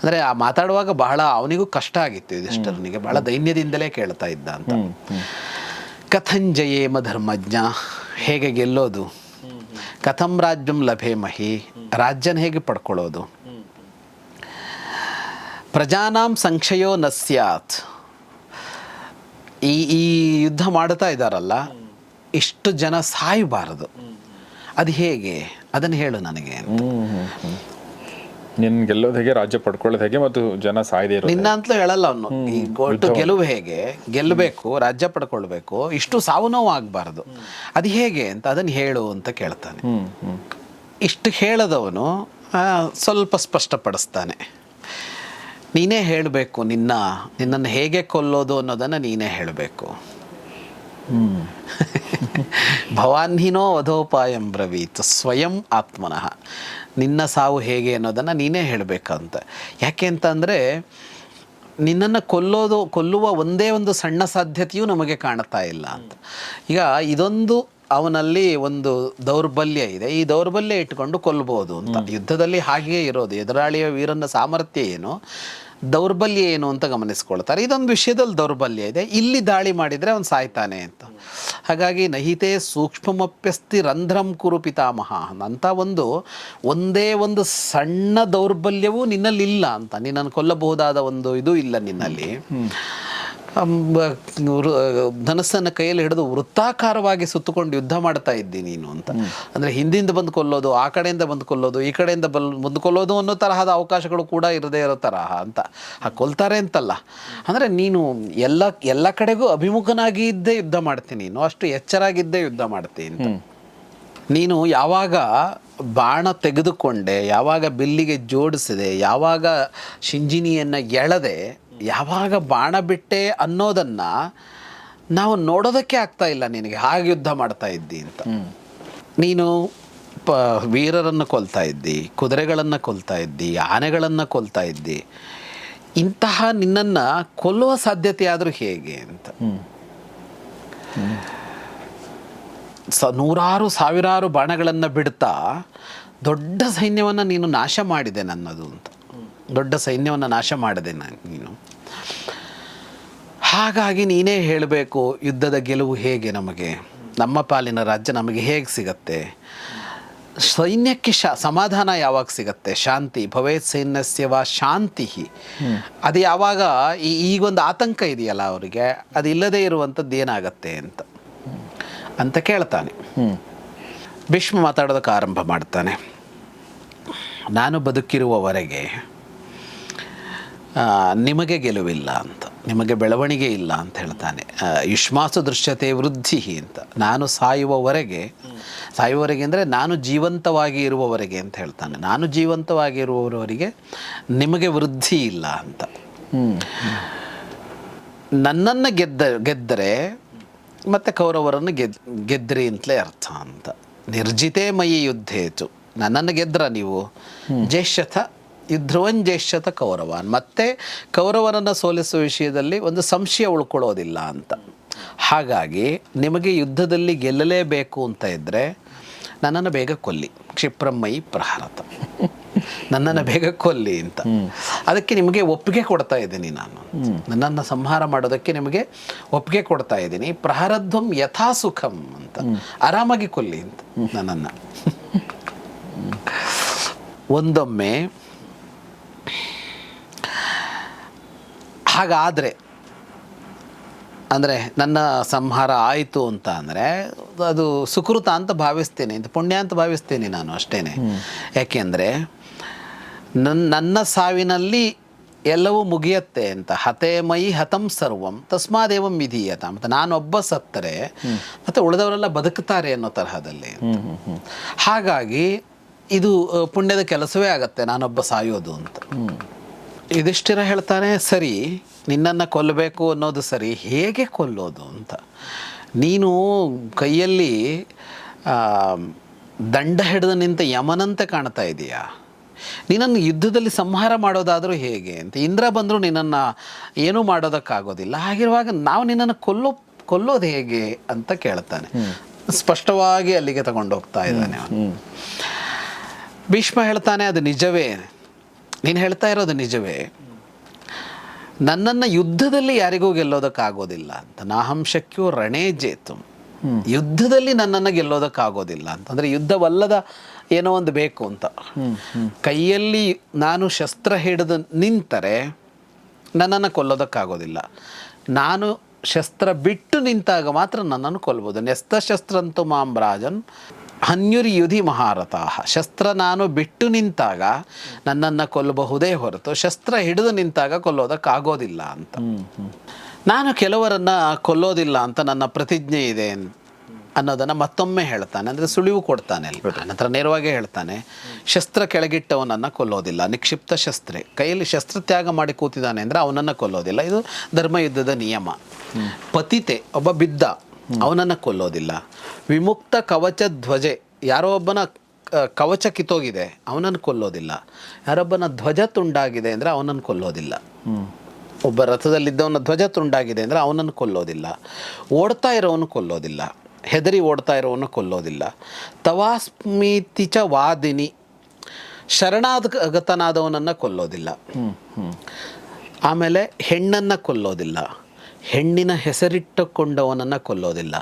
ಅಂದರೆ ಆ ಮಾತಾಡುವಾಗ ಬಹಳ ಅವನಿಗೂ ಕಷ್ಟ ಆಗಿತ್ತು ಯುಧಿಷ್ಠಿರನಿಗೆ ಬಹಳ ದೈನ್ಯದಿಂದಲೇ ಕೇಳ್ತಾ ಇದ್ದ ಅಂತ. ಕಥಂಜಯೇಮ ಧರ್ಮಜ್ಞ ಹೇಗೆ ಗೆಲ್ಲೋದು? ಕಥಂ ರಾಜ್ಯಂ ಲಭೇಮಹಿ ರಾಜ್ಯನ ಹೇಗೆ ಪಡ್ಕೊಳ್ಳೋದು? ಪ್ರಜಾನಾಂ ಸಂಕ್ಷಯೋ ನ ಸ್ಯಾತ್. ಈ ಈ ಯುದ್ಧ ಮಾಡ್ತಾ ಇದ್ದಾರಲ್ಲ ಇಷ್ಟು ಜನ ಸಾಯಬಾರದು? ಅದು ಹೇಗೆ? ಅದನ್ನು ಹೇಳು ನನಗೆ ನಿನ್ ಗೆಲ್ಲೋದು ಹೇಗೆ ರಾಜ್ಯ ಪಡ್ಕೊಳ್ಳೋದು ಹೇಗೆ ಮತ್ತು ಜನ ಸಾಯ್ದೆ ನಿನ್ನ ಅಂತಲೂ ಹೇಳಲ್ಲ ಅವನು. ಈ ಒಟ್ಟು ಗೆಲುವು ಹೇಗೆ? ಗೆಲ್ಲಬೇಕು ರಾಜ್ಯ ಪಡ್ಕೊಳ್ಬೇಕು ಇಷ್ಟು ಸಾವು ನೋವು ಆಗಬಾರ್ದು ಅದು ಹೇಗೆ ಅಂತ ಅದನ್ನು ಹೇಳು ಅಂತ ಕೇಳ್ತಾನೆ. ಇಷ್ಟು ಹೇಳದವನು ಸ್ವಲ್ಪ ಸ್ಪಷ್ಟಪಡಿಸ್ತಾನೆ. ನೀನೇ ಹೇಳಬೇಕು ನಿನ್ನ ನಿನ್ನನ್ನು ಹೇಗೆ ಕೊಲ್ಲೋದು ಅನ್ನೋದನ್ನು ನೀನೇ ಹೇಳಬೇಕು. ಭವಾನ್ಹಿನೋ ವಧೋಪಾಯಂ ಬ್ರವೀತ್ ಸ್ವಯಂ ಆತ್ಮನಃ. ನಿನ್ನ ಸಾವು ಹೇಗೆ ಅನ್ನೋದನ್ನು ನೀನೇ ಹೇಳಬೇಕಂತ. ಯಾಕೆ ಅಂತಂದರೆ ನಿನ್ನನ್ನು ಕೊಲ್ಲೋದು ಕೊಲ್ಲುವ ಒಂದೇ ಒಂದು ಸಣ್ಣ ಸಾಧ್ಯತೆಯೂ ನಮಗೆ ಕಾಣ್ತಾ ಇಲ್ಲ ಅಂತ. ಈಗ ಇದೊಂದು ಅವನಲ್ಲಿ ಒಂದು ದೌರ್ಬಲ್ಯ ಇದೆ. ಈ ದೌರ್ಬಲ್ಯ ಇಟ್ಕೊಂಡು ಕೊಲ್ಲಬಹುದು ಅಂತ. ಯುದ್ಧದಲ್ಲಿ ಹಾಗೆಯೇ ಇರೋದು. ಎದುರಾಳಿಯ ವೀರನ ಸಾಮರ್ಥ್ಯ ಏನು? ದೌರ್ಬಲ್ಯ ಏನು ಅಂತ ಗಮನಿಸ್ಕೊಳ್ತಾರೆ. ಇದೊಂದು ವಿಷಯದಲ್ಲಿ ದೌರ್ಬಲ್ಯ ಇದೆ. ಇಲ್ಲಿ ದಾಳಿ ಮಾಡಿದರೆ ಅವನು ಸಾಯ್ತಾನೆ ಅಂತ. ಹಾಗಾಗಿ ನಹಿತೆ ಸೂಕ್ಷ್ಮಮಪ್ಯಸ್ತಿ ರಂಧ್ರಂ ಕುರು ಪಿತಾಮಹ. ಅಂತ ಒಂದು ಒಂದೇ ಒಂದು ಸಣ್ಣ ದೌರ್ಬಲ್ಯವೂ ನಿನ್ನಲ್ಲಿ ಇಲ್ಲ ಅಂತ. ನಿನ್ನನ್ನು ಕೊಲ್ಲಬಹುದಾದ ಒಂದು ಇದು ಇಲ್ಲ ನಿನ್ನಲ್ಲಿ. ಧನಸ್ಸನ್ನು ಕೈಯಲ್ಲಿ ಹಿಡಿದು ವೃತ್ತಾಕಾರವಾಗಿ ಸುತ್ತಕೊಂಡು ಯುದ್ಧ ಮಾಡ್ತಾ ಇದ್ದಿ ನೀನು ಅಂತ. ಅಂದರೆ ಹಿಂದಿಂದ ಬಂದು ಕೊಲ್ಲೋದು ಆ ಕಡೆಯಿಂದ ಬಂದು ಕೊಲ್ಲೋದು ಈ ಕಡೆಯಿಂದ ಬಲ್ ಬಂದು ಕೊಲ್ಲೋದು ಅನ್ನೋ ತರಹದ ಅವಕಾಶಗಳು ಕೂಡ ಇರದೇ ಇರೋ ತರಹ ಅಂತ. ಆ ಕೊಲ್ತಾರೆ ಅಂತಲ್ಲ. ಅಂದರೆ ನೀನು ಎಲ್ಲ ಎಲ್ಲ ಕಡೆಗೂ ಅಭಿಮುಖನಾಗಿ ಇದ್ದೇ ಯುದ್ಧ ಮಾಡ್ತೀನಿ ನೀನು. ಅಷ್ಟು ಎಚ್ಚರಾಗಿದ್ದೇ ಯುದ್ಧ ಮಾಡ್ತೀನಿ ಅಂತ. ನೀನು ಯಾವಾಗ ಬಾಣ ತೆಗೆದುಕೊಂಡೆ ಯಾವಾಗ ಬಿಲ್ಲಿಗೆ ಜೋಡಿಸಿದೆ ಯಾವಾಗ ಶಿಂಜಿನಿಯನ್ನು ಎಳೆದೆ ಯಾವಾಗ ಬಾಣ ಬಿಟ್ಟೆ ಅನ್ನೋದನ್ನು ನಾವು ನೋಡೋದಕ್ಕೆ ಆಗ್ತಾ ಇಲ್ಲ ನಿನಗೆ. ಹಾಗೆ ಯುದ್ಧ ಮಾಡ್ತಾ ಇದ್ದಿ ಅಂತ. ನೀನು ಪ ವೀರರನ್ನು ಕೊಲ್ತಾ ಇದ್ದಿ ಕುದುರೆಗಳನ್ನು ಕೊಲ್ತಾ ಇದ್ದಿ ಆನೆಗಳನ್ನು ಕೊಲ್ತಾ ಇದ್ದಿ. ಇಂತಹ ನಿನ್ನನ್ನು ಕೊಲ್ಲುವ ಸಾಧ್ಯತೆ ಆದರೂ ಹೇಗೆ ಅಂತ. ಸ ನೂರಾರು ಸಾವಿರಾರು ಬಾಣಗಳನ್ನು ಬಿಡ್ತಾ ದೊಡ್ಡ ಸೈನ್ಯವನ್ನು ನೀನು ನಾಶ ಮಾಡಿದೆ ನನ್ನದು ಅಂತ. ದೊಡ್ಡ ಸೈನ್ಯವನ್ನು ನಾಶ ಮಾಡಿದೆ ನಾನು ನೀನು. ಹಾಗಾಗಿ ನೀನೇ ಹೇಳಬೇಕು ಯುದ್ಧದ ಗೆಲುವು ಹೇಗೆ ನಮಗೆ? ನಮ್ಮ ಪಾಲಿನ ರಾಜ್ಯ ನಮಗೆ ಹೇಗೆ ಸಿಗತ್ತೆ? ಸೈನ್ಯಕ್ಕೆ ಶಾ ಸಮಾಧಾನ ಯಾವಾಗ ಸಿಗತ್ತೆ? ಶಾಂತಿ ಭವೇತ್ ಸೈನ್ಯಸ್ಯವ ಶಾಂತಿ ಅದು ಯಾವಾಗ ಈ ಈಗೊಂದು ಆತಂಕ ಇದೆಯಲ್ಲ ಅವರಿಗೆ ಅದು ಇಲ್ಲದೇ ಇರುವಂಥದ್ದು ಏನಾಗತ್ತೆ ಅಂತ. ಅಂತ ಕೇಳ್ತಾನೆ. ಭೀಷ್ಮ ಮಾತಾಡೋದಕ್ಕೆ ಆರಂಭ ಮಾಡ್ತಾನೆ. ನಾನು ಬದುಕಿರುವವರೆಗೆ ನಿಮಗೆ ಗೆಲುವಿಲ್ಲ ಅಂತ ನಿಮಗೆ ಬೆಳವಣಿಗೆ ಇಲ್ಲ ಅಂತ ಹೇಳ್ತಾನೆ. ಯುಷ್ಮಾಸು ದೃಶ್ಯತೆ ವೃದ್ಧಿ ಅಂತ ನಾನು ಸಾಯುವವರೆಗೆ ಸಾಯುವವರೆಗೆ ಅಂದರೆ ನಾನು ಜೀವಂತವಾಗಿ ಇರುವವರೆಗೆ ಅಂತ ಹೇಳ್ತಾನೆ. ನಾನು ಜೀವಂತವಾಗಿ ಇರುವವರವರಿಗೆ ನಿಮಗೆ ವೃದ್ಧಿ ಇಲ್ಲ ಅಂತ. ನನ್ನನ್ನು ಗೆದ್ದ ಗೆದ್ದರೆ ಮತ್ತು ಕೌರವರನ್ನು ಗೆದ್ ಗೆದ್ರಿ ಅಂತಲೇ ಅರ್ಥ ಅಂತ. ನಿರ್ಜಿತೇ ಮಯಿ ಯುದ್ಧೇತು. ನನ್ನನ್ನು ಗೆದ್ರ ನೀವು? ಜೇಷ್ಯಥ ಯುದ್ಧವನ್ ಕೌರವನ್. ಕೌರವಾನ್ ಮತ್ತೆ ಕೌರವನನ್ನು ಸೋಲಿಸುವ ವಿಷಯದಲ್ಲಿ ಒಂದು ಸಂಶಯ ಉಳ್ಕೊಳ್ಳೋದಿಲ್ಲ ಅಂತ. ಹಾಗಾಗಿ ನಿಮಗೆ ಯುದ್ಧದಲ್ಲಿ ಗೆಲ್ಲಲೇಬೇಕು ಅಂತ ಇದ್ದರೆ ನನ್ನನ್ನು ಬೇಗ ಕೊಲ್ಲಿ. ಕ್ಷಿಪ್ರಮ್ಮಯಿ ಪ್ರಹಾರತ. ನನ್ನನ್ನು ಬೇಗ ಕೊಲ್ಲಿ ಅಂತ. ಅದಕ್ಕೆ ನಿಮಗೆ ಒಪ್ಪಿಗೆ ಕೊಡ್ತಾ ಇದ್ದೀನಿ ನಾನು. ನನ್ನನ್ನು ಸಂಹಾರ ಮಾಡೋದಕ್ಕೆ ನಿಮಗೆ ಒಪ್ಪಿಗೆ ಕೊಡ್ತಾ ಇದ್ದೀನಿ. ಪ್ರಹಾರಧ್ವಂ ಯಥಾ ಸುಖಂ ಅಂತ. ಆರಾಮಾಗಿ ಕೊಲ್ಲಿ ಅಂತ ನನ್ನನ್ನು. ಒಂದೊಮ್ಮೆ ಹಾಗಾದರೆ ಅಂದರೆ ನನ್ನ ಸಂಹಾರ ಆಯಿತು ಅಂತ ಅಂದರೆ ಅದು ಸುಕೃತ ಅಂತ ಭಾವಿಸ್ತೇನೆ ಇದು ಪುಣ್ಯ ಅಂತ ಭಾವಿಸ್ತೇನೆ ನಾನು ಅಷ್ಟೇ ಯಾಕೆಂದರೆ ನನ್ನ ನನ್ನ ಸಾವಿನಲ್ಲಿ ಎಲ್ಲವೂ ಮುಗಿಯತ್ತೆ ಅಂತ ಹತೆ ಮೈ ಹತಂ ಸರ್ವಂ ತಸ್ಮಾದೇವಂ ವಿಧೀಯತ ಮತ್ತು ನಾನೊಬ್ಬ ಸತ್ತರೆ ಮತ್ತು ಉಳಿದವರೆಲ್ಲ ಬದುಕ್ತಾರೆ ಅನ್ನೋ ತರಹದಲ್ಲಿ ಹಾಗಾಗಿ ಇದು ಪುಣ್ಯದ ಕೆಲಸವೇ ಆಗತ್ತೆ ನಾನೊಬ್ಬ ಸಾಯೋದು ಅಂತ. ಯುಧಿಷ್ಠಿರ ಹೇಳ್ತಾನೆ ಸರಿ ನಿನ್ನನ್ನು ಕೊಲ್ಲಬೇಕು ಅನ್ನೋದು ಸರಿ ಹೇಗೆ ಕೊಲ್ಲೋದು ಅಂತ. ನೀನು ಕೈಯಲ್ಲಿ ದಂಡ ಹಿಡಿದು ನಿಂತ ಯಮನಂತೆ ಕಾಣ್ತಾ ಇದೀಯಾ? ನಿನ್ನನ್ನು ಯುದ್ಧದಲ್ಲಿ ಸಂಹಾರ ಮಾಡೋದಾದರೂ ಹೇಗೆ ಅಂತ. ಇಂದ್ರ ಬಂದರೂ ನಿನ್ನನ್ನು ಏನೂ ಮಾಡೋದಕ್ಕಾಗೋದಿಲ್ಲ. ಹಾಗಿರುವಾಗ ನಾವು ನಿನ್ನನ್ನು ಕೊಲ್ಲೋ ಕೊಲ್ಲೋದು ಹೇಗೆ ಅಂತ ಕೇಳ್ತಾನೆ. ಸ್ಪಷ್ಟವಾಗಿ ಅಲ್ಲಿಗೆ ತಗೊಂಡೋಗ್ತಾ ಇದ್ದಾನೆ ಅವನು. ಭೀಷ್ಮ ಹೇಳ್ತಾನೆ ಅದು ನಿಜವೇ. ನೀನು ಹೇಳ್ತಾ ಇರೋದು ನಿಜವೇ. ನನ್ನನ್ನು ಯುದ್ಧದಲ್ಲಿ ಯಾರಿಗೂ ಗೆಲ್ಲೋದಕ್ಕಾಗೋದಿಲ್ಲ ಅಂತ. ನಾಹಂ ಶಕ್ಯೋ ರಣೇ ಜೇತು. ಯುದ್ಧದಲ್ಲಿ ನನ್ನನ್ನು ಗೆಲ್ಲೋದಕ್ಕಾಗೋದಿಲ್ಲ ಅಂತಂದರೆ ಯುದ್ಧವಲ್ಲದ ಏನೋ ಒಂದು ಬೇಕು ಅಂತ. ಕೈಯಲ್ಲಿ ನಾನು ಶಸ್ತ್ರ ಹಿಡಿದು ನಿಂತರೆ ನನ್ನನ್ನು ಕೊಲ್ಲೋದಕ್ಕಾಗೋದಿಲ್ಲ. ನಾನು ಶಸ್ತ್ರ ಬಿಟ್ಟು ನಿಂತಾಗ ಮಾತ್ರ ನನ್ನನ್ನು ಕೊಲ್ಬೋದು. ನೆಸ್ತ ಶಸ್ತ್ರಂತು ಮಾಂ ಹನ್ಯುರಿ ಯುಧಿ ಮಹಾರಥಾಹ ಶಸ್ತ್ರ ನಾನು ಬಿಟ್ಟು ನಿಂತಾಗ ನನ್ನನ್ನು ಕೊಲ್ಲಬಹುದೇ ಹೊರತು ಶಸ್ತ್ರ ಹಿಡಿದು ನಿಂತಾಗ ಕೊಲ್ಲೋದಕ್ಕಾಗೋದಿಲ್ಲ ಅಂತ. ನಾನು ಕೆಲವರನ್ನು ಕೊಲ್ಲೋದಿಲ್ಲ ಅಂತ ನನ್ನ ಪ್ರತಿಜ್ಞೆ ಇದೆ ಅನ್- ಅನ್ನೋದನ್ನು ಮತ್ತೊಮ್ಮೆ ಹೇಳ್ತಾನೆ. ಅಂದರೆ ಸುಳಿವು ಕೊಡ್ತಾನೆ ಅಲ್ಲಿ. ನಂತರ ನೇರವಾಗಿ ಹೇಳ್ತಾನೆ ಶಸ್ತ್ರ ಕೆಳಗಿಟ್ಟವನನ್ನು ಕೊಲ್ಲೋದಿಲ್ಲ. ನಿಕ್ಷಿಪ್ತ ಶಸ್ತ್ರೆ. ಕೈಯಲ್ಲಿ ಶಸ್ತ್ರ ತ್ಯಾಗ ಮಾಡಿ ಕೂತಿದ್ದಾನೆ ಅಂದರೆ ಅವನನ್ನು ಕೊಲ್ಲೋದಿಲ್ಲ. ಇದು ಧರ್ಮಯುದ್ಧದ ನಿಯಮ. ಪತಿತೆ ಒಬ್ಬ ಬಿದ್ದ ಅವನನ್ನು ಕೊಲ್ಲೋದಿಲ್ಲ. ವಿಮುಕ್ತ ಕವಚ ಧ್ವಜೆ ಯಾರೋ ಒಬ್ಬನ ಕವಚ ಕಿತ್ತೋಗಿದೆ ಅವನನ್ನು ಕೊಲ್ಲೋದಿಲ್ಲ. ಯಾರೊಬ್ಬನ ಧ್ವಜ ತುಂಡಾಗಿದೆ ಅಂದರೆ ಅವನನ್ನು ಕೊಲ್ಲೋದಿಲ್ಲ. ಒಬ್ಬ ರಥದಲ್ಲಿದ್ದವನ ಧ್ವಜ ತುಂಡಾಗಿದೆ ಅಂದರೆ ಅವನನ್ನು ಕೊಲ್ಲೋದಿಲ್ಲ. ಓಡ್ತಾ ಇರೋವನು ಕೊಲ್ಲೋದಿಲ್ಲ. ಹೆದರಿ ಓಡ್ತಾ ಇರೋವನು ಕೊಲ್ಲೋದಿಲ್ಲ. ತವಾಸ್ಮಿತಿಚ ವಾದಿನಿ ಶರಣಾಗತನಾದವನನ್ನು ಕೊಲ್ಲೋದಿಲ್ಲ. ಆಮೇಲೆ ಹೆಣ್ಣನ್ನು ಕೊಲ್ಲೋದಿಲ್ಲ. ಹೆಣ್ಣಿನ ಹೆಸರಿಟ್ಟುಕೊಂಡವನನ್ನು ಕೊಲ್ಲೋದಿಲ್ಲ.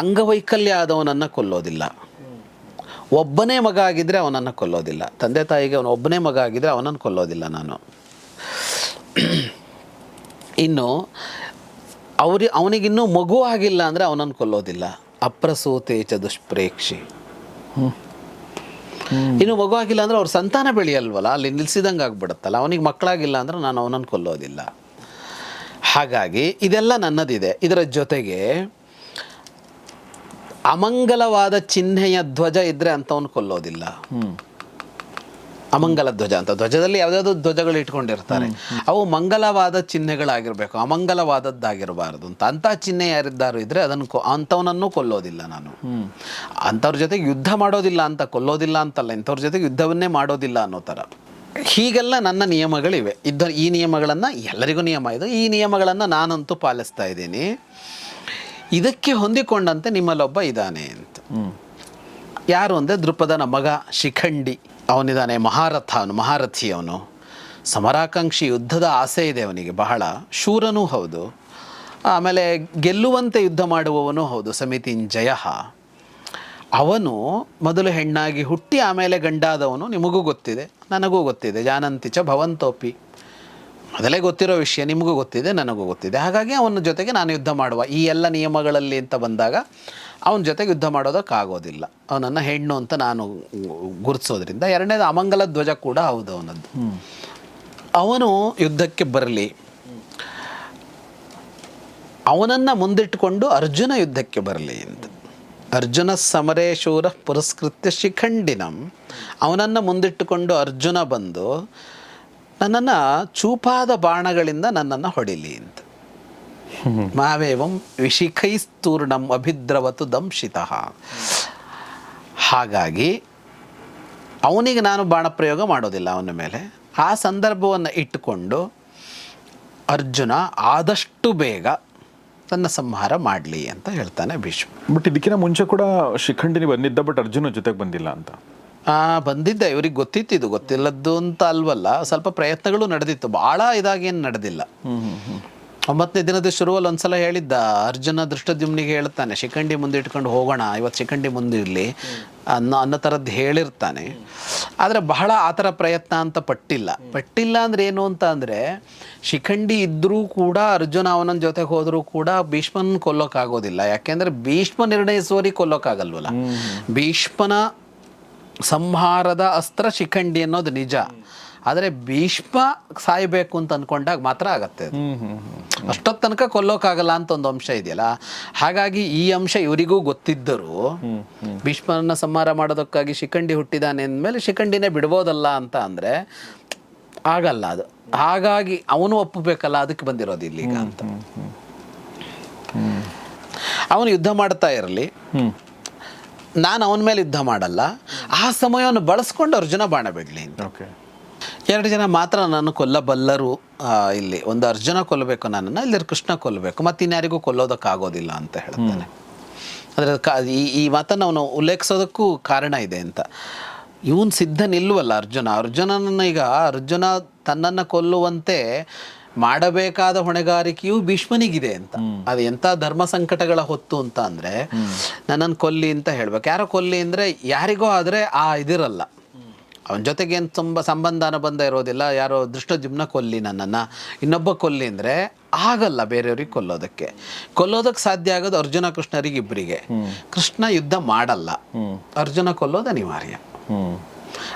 ಅಂಗವೈಕಲ್ಯ ಆದವನನ್ನು ಕೊಲ್ಲೋದಿಲ್ಲ. ಒಬ್ಬನೇ ಮಗ ಆಗಿದ್ದರೆ ಅವನನ್ನು ಕೊಲ್ಲೋದಿಲ್ಲ. ತಂದೆ ತಾಯಿಗೆ ಅವನು ಒಬ್ಬನೇ ಮಗ ಆಗಿದ್ದರೆ ಅವನನ್ನು ಕೊಲ್ಲೋದಿಲ್ಲ ನಾನು. ಇನ್ನು ಅವ್ರಿ ಅವನಿಗಿನ್ನೂ ಮಗು ಆಗಿಲ್ಲ ಅಂದರೆ ಅವನನ್ನು ಕೊಲ್ಲೋದಿಲ್ಲ. ಅಪ್ರಸೂತೆ ಚದುಷ್ಪ್ರೇಕ್ಷಿ ದುಷ್ಪ್ರೇಕ್ಷಿ. ಇನ್ನು ಮಗು ಆಗಿಲ್ಲ ಅಂದರೆ ಅವ್ರ ಸಂತಾನ ಬೆಳೆಯಲ್ವಲ್ಲ? ಅಲ್ಲಿ ನಿಲ್ಲಿಸಿದಂಗೆ ಆಗ್ಬಿಡುತ್ತಲ್ಲ ಅವನಿಗೆ ಮಕ್ಕಳಾಗಿಲ್ಲ ಅಂದರೆ ನಾನು ಅವನನ್ನು ಕೊಲ್ಲೋದಿಲ್ಲ. ಹಾಗಾಗಿ ಇದೆಲ್ಲ ನನ್ನದಿದೆ. ಇದರ ಜೊತೆಗೆ ಅಮಂಗಲವಾದ ಚಿಹ್ನೆಯ ಧ್ವಜ ಇದ್ದರೆ ಅಂಥವನು ಕೊಲ್ಲೋದಿಲ್ಲ. ಅಮಂಗಲ ಧ್ವಜ ಅಂತ. ಧ್ವಜದಲ್ಲಿ ಯಾವುದಾದ್ರು ಧ್ವಜಗಳು ಇಟ್ಕೊಂಡಿರ್ತಾರೆ. ಅವು ಮಂಗಲವಾದ ಚಿಹ್ನೆಗಳಾಗಿರಬೇಕು. ಅಮಂಗಲವಾದದ್ದಾಗಿರಬಾರ್ದು ಅಂತ. ಅಂಥ ಚಿಹ್ನೆ ಯಾರಿದ್ದಾರು ಇದ್ದರೆ ಅದನ್ನು ಕೊ ಅಂಥವನನ್ನು ಕೊಲ್ಲೋದಿಲ್ಲ ನಾನು. ಅಂಥವ್ರ ಜೊತೆಗೆ ಯುದ್ಧ ಮಾಡೋದಿಲ್ಲ ಅಂತ. ಕೊಲ್ಲೋದಿಲ್ಲ ಅಂತಲ್ಲ. ಇಂಥವ್ರ ಜೊತೆಗೆ ಯುದ್ಧವನ್ನೇ ಮಾಡೋದಿಲ್ಲ ಅನ್ನೋ ಥರ. ಹೀಗೆಲ್ಲ ನನ್ನ ನಿಯಮಗಳಿವೆ. ಇದ್ದ ಈ ನಿಯಮಗಳನ್ನು ಎಲ್ಲರಿಗೂ ನಿಯಮ ಇದು. ಈ ನಿಯಮಗಳನ್ನು ನಾನಂತೂ ಪಾಲಿಸ್ತಾ ಇದ್ದೀನಿ. ಇದಕ್ಕೆ ಹೊಂದಿಕೊಂಡಂತೆ ನಿಮ್ಮಲ್ಲೊಬ್ಬ ಇದ್ದಾನೆ ಅಂತ. ಯಾರು ಅಂದರೆ ದೃಪದನ ಮಗ ಶಿಖಂಡಿ. ಅವನಿದ್ದಾನೆ ಮಹಾರಥ ಅವನು ಮಹಾರಥಿ ಅವನು. ಸಮರಾಕಾಂಕ್ಷಿ ಯುದ್ಧದ ಆಸೆ ಇದೆ ಅವನಿಗೆ ಬಹಳ. ಶೂರನೂ ಹೌದು. ಆಮೇಲೆ ಗೆಲ್ಲುವಂತೆ ಯುದ್ಧ ಮಾಡುವವನು ಹೌದು. ಸಮಿತಿನ್ ಜಯ ಅವನು ಮೊದಲು ಹೆಣ್ಣಾಗಿ ಹುಟ್ಟಿ ಆಮೇಲೆ ಗಂಡಾದವನು, ನಿಮಗೂ ಗೊತ್ತಿದೆ, ನನಗೂ ಗೊತ್ತಿದೆ, ಜಾನಂತಿ ಚ ಭವಂತೋಪಿ. ಮೊದಲೇ ಗೊತ್ತಿರೋ ವಿಷಯ ನಿಮಗೂ ಗೊತ್ತಿದೆ, ನನಗೂ ಗೊತ್ತಿದೆ. ಹಾಗಾಗಿ ಅವನ ಜೊತೆಗೆ ನಾನು ಯುದ್ಧ ಮಾಡುವ. ಈ ಎಲ್ಲ ನಿಯಮಗಳಲ್ಲಿ ಅಂತ ಬಂದಾಗ ಅವನ ಜೊತೆಗೆ ಯುದ್ಧ ಮಾಡೋದಕ್ಕಾಗೋದಿಲ್ಲ. ಅವನನ್ನು ಹೆಣ್ಣು ಅಂತ ನಾನು ಗುರುತಿಸೋದ್ರಿಂದ ಎರಡನೇದು ಅಮಂಗಲ ಧ್ವಜ ಕೂಡ ಹೌದು ಅವನದ್ದು. ಅವನು ಯುದ್ಧಕ್ಕೆ ಬರಲಿ. ಅವನನ್ನು ಮುಂದಿಟ್ಟುಕೊಂಡು ಅರ್ಜುನ ಯುದ್ಧಕ್ಕೆ ಬರಲಿ ಅಂತ. ಅರ್ಜುನ ಸಮರೇಶೂರ ಪುರಸ್ಕೃತ್ಯ ಶಿಖಂಡಿನಂ. ಅವನನ್ನು ಮುಂದಿಟ್ಟುಕೊಂಡು ಅರ್ಜುನ ಬಂದು, ನನ್ನನ್ನು ಚೂಪಾದ ಬಾಣಗಳಿಂದ ನನ್ನನ್ನು ಹೊಡಿಲಿ ಅಂತ. ಮಾವೇವಂ ವಿಶಿಖೈಸ್ತೂರ್ಣಂ ಅಭಿದ್ರವತು ದಂಶಿತಃ. ಹಾಗಾಗಿ, ಅವನಿಗೆ ನಾನು ಬಾಣ ಪ್ರಯೋಗ ಮಾಡೋದಿಲ್ಲ ಅವನ ಮೇಲೆ. ಆ ಸಂದರ್ಭವನ್ನು ಇಟ್ಟುಕೊಂಡು ಅರ್ಜುನ ಆದಷ್ಟು ಬೇಗ ತನ್ನ ಸಂಹಾರ ಮಾಡಲಿ ಅಂತ ಹೇಳ್ತಾನೆ ಭೀಷ್ಮ. ಬಟ್ ಇದಕ್ಕಿಂತ ಮುಂಚೆ ಕೂಡ ಶಿಖಂಡಿನಿ ಬಂದಿದ್ದ ಬಟ್ ಅರ್ಜುನ ಜೊತೆಗೆ ಬಂದಿಲ್ಲ ಅಂತ. ಆ, ಬಂದಿದ್ದ ಇವ್ರಿಗೆ ಗೊತ್ತಿತ್ತು ಇದು ಗೊತ್ತಿಲ್ಲದ್ದು ಅಂತ ಅಲ್ವಲ್ಲ ಸ್ವಲ್ಪ ಪ್ರಯತ್ನಗಳು ನಡೆದಿತ್ತು. ಭಾಳ ಇದಾಗೇನು ನಡೆದಿಲ್ಲ. ಒಂಬತ್ತನೇ ದಿನದ ಶುರುವಲ್ಲಿ ಒಂದ್ಸಲ ಹೇಳಿದ್ದ. ಅರ್ಜುನ ದೃಷ್ಟದ್ಯುಮ್ನಿಗೆ ಹೇಳ್ತಾನೆ, ಶಿಖಂಡಿ ಮುಂದೆ ಇಟ್ಕೊಂಡು ಹೋಗೋಣ, ಇವತ್ತು ಶಿಖಂಡಿ ಮುಂದೆ ಇರಲಿ, ಅನ್ನೋ ಅನ್ನೋ ಥರದ್ದು ಹೇಳಿರ್ತಾನೆ. ಆದರೆ ಬಹಳ ಆ ಥರ ಪ್ರಯತ್ನ ಅಂತ ಪಟ್ಟಿಲ್ಲ. ಪಟ್ಟಿಲ್ಲ ಅಂದ್ರೆ ಏನು ಅಂತ ಅಂದರೆ, ಶಿಖಂಡಿ ಇದ್ದರೂ ಕೂಡ ಅರ್ಜುನ ಅವನ ಜೊತೆಗೆ ಹೋದರೂ ಕೂಡ ಭೀಷ್ಮನ್ ಕೊಲ್ಲೋಕ್ಕಾಗೋದಿಲ್ಲ ಯಾಕೆಂದರೆ ಭೀಷ್ಮ ನಿರ್ಣಯಿಸುವವರಿಗೆ ಕೊಲ್ಲೋಕ್ಕಾಗಲ್ವಲ್ಲ ಭೀಷ್ಮನ ಸಂಹಾರದ ಅಸ್ತ್ರ ಶಿಖಂಡಿ ಅನ್ನೋದು ನಿಜ. ಆದರೆ ಭೀಷ್ಮ ಸಾಯಬೇಕು ಅಂತ ಅಂದ್ಕೊಂಡಾಗ ಮಾತ್ರ ಆಗತ್ತೆ. ಅಷ್ಟೊತ್ತು ತನಕ ಕೊಲ್ಲೋಕ್ಕಾಗಲ್ಲ ಅಂತ ಒಂದು ಅಂಶ ಇದೆಯಲ್ಲ? ಹಾಗಾಗಿ ಈ ಅಂಶ ಇವರಿಗೂ ಗೊತ್ತಿದ್ದರೂ ಭೀಷ್ಮನ ಸಂಹಾರ ಮಾಡೋದಕ್ಕಾಗಿ ಶಿಖಂಡಿ ಹುಟ್ಟಿದಾನೆ ಅಂದಮೇಲೆ ಶಿಖಂಡಿನೇ ಬಿಡ್ಬೋದಲ್ಲ ಅಂತ ಅಂದರೆ ಆಗಲ್ಲ ಅದು. ಹಾಗಾಗಿ ಅವನು ಒಪ್ಪಬೇಕಲ್ಲ, ಅದಕ್ಕೆ ಬಂದಿರೋದು ಇಲ್ಲಿಗ ಅಂತ. ಅವನು ಯುದ್ಧ ಮಾಡ್ತಾ ಇರಲಿ. ನಾನು ಅವನ ಮೇಲೆ ಯುದ್ಧ ಮಾಡಲ್ಲ. ಆ ಸಮಯವನ್ನು ಬಳಸ್ಕೊಂಡು ಅರ್ಜುನ ಬಾಣ ಬಿಡ್ಲಿ ಓಕೆ ಎರಡು ಜನ ಮಾತ್ರ ನಾನು ಕೊಲ್ಲಬಲ್ಲರು ಇಲ್ಲಿ. ಒಂದು ಅರ್ಜುನ ಕೊಲ್ಲಬೇಕು ನನ್ನನ್ನು ಇಲ್ಲಿ ಕೃಷ್ಣ ಕೊಲ್ಲಬೇಕು. ಮತ್ತು ಇನ್ಯಾರಿಗೂ ಕೊಲ್ಲೋದಕ್ಕಾಗೋದಿಲ್ಲ ಅಂತ ಹೇಳ್ತಾನೆ. ಅಂದರೆ ಕಾ ಈ ಈ ಮಾತನ್ನು ಅವನು ಉಲ್ಲೇಖಿಸೋದಕ್ಕೂ ಕಾರಣ ಇದೆ ಅಂತ. ಇವನು ಸಿದ್ಧ ನಿಲ್ಲುವಲ್ಲ ಅರ್ಜುನ. ಅರ್ಜುನನನ್ನು ಈಗ ಅರ್ಜುನ ತನ್ನನ್ನು ಕೊಲ್ಲುವಂತೆ ಮಾಡಬೇಕಾದ ಹೊಣೆಗಾರಿಕೆಯು ಭೀಷ್ಮನಿಗಿದೆ ಅಂತ. ಅದು ಎಂಥ ಧರ್ಮ ಸಂಕಟಗಳ ಹೊತ್ತು ಅಂತ ಅಂದರೆ ನನ್ನನ್ನು ಕೊಲ್ಲಿ ಅಂತ ಹೇಳ್ಬೇಕು. ಯಾರೋ ಕೊಲ್ಲಿ ಅಂದರೆ ಯಾರಿಗೋ ಆದರೆ ಆ ಇದಿರಲ್ಲ. ಅವನ ಜೊತೆಗೆ ಏನು ತುಂಬ ಸಂಬಂಧ ಅನುಬಂಧ ಇರೋದಿಲ್ಲ. ಯಾರೋ ದೃಷ್ಟಜುಮ್ನ ಕೊಲ್ಲಿ ನನ್ನನ್ನು. ಇನ್ನೊಬ್ಬ ಕೊಲ್ಲಿ ಅಂದರೆ ಆಗಲ್ಲ ಬೇರೆಯವ್ರಿಗೆ ಕೊಲ್ಲೋದಕ್ಕೆ. ಕೊಲ್ಲೋದಕ್ಕೆ ಸಾಧ್ಯ ಆಗೋದು ಅರ್ಜುನ ಕೃಷ್ಣರಿಗೆ ಇಬ್ಬರಿಗೆ ಕೃಷ್ಣ ಯುದ್ಧ ಮಾಡಲ್ಲ. ಅರ್ಜುನ ಕೊಲ್ಲೋದು ಅನಿವಾರ್ಯ.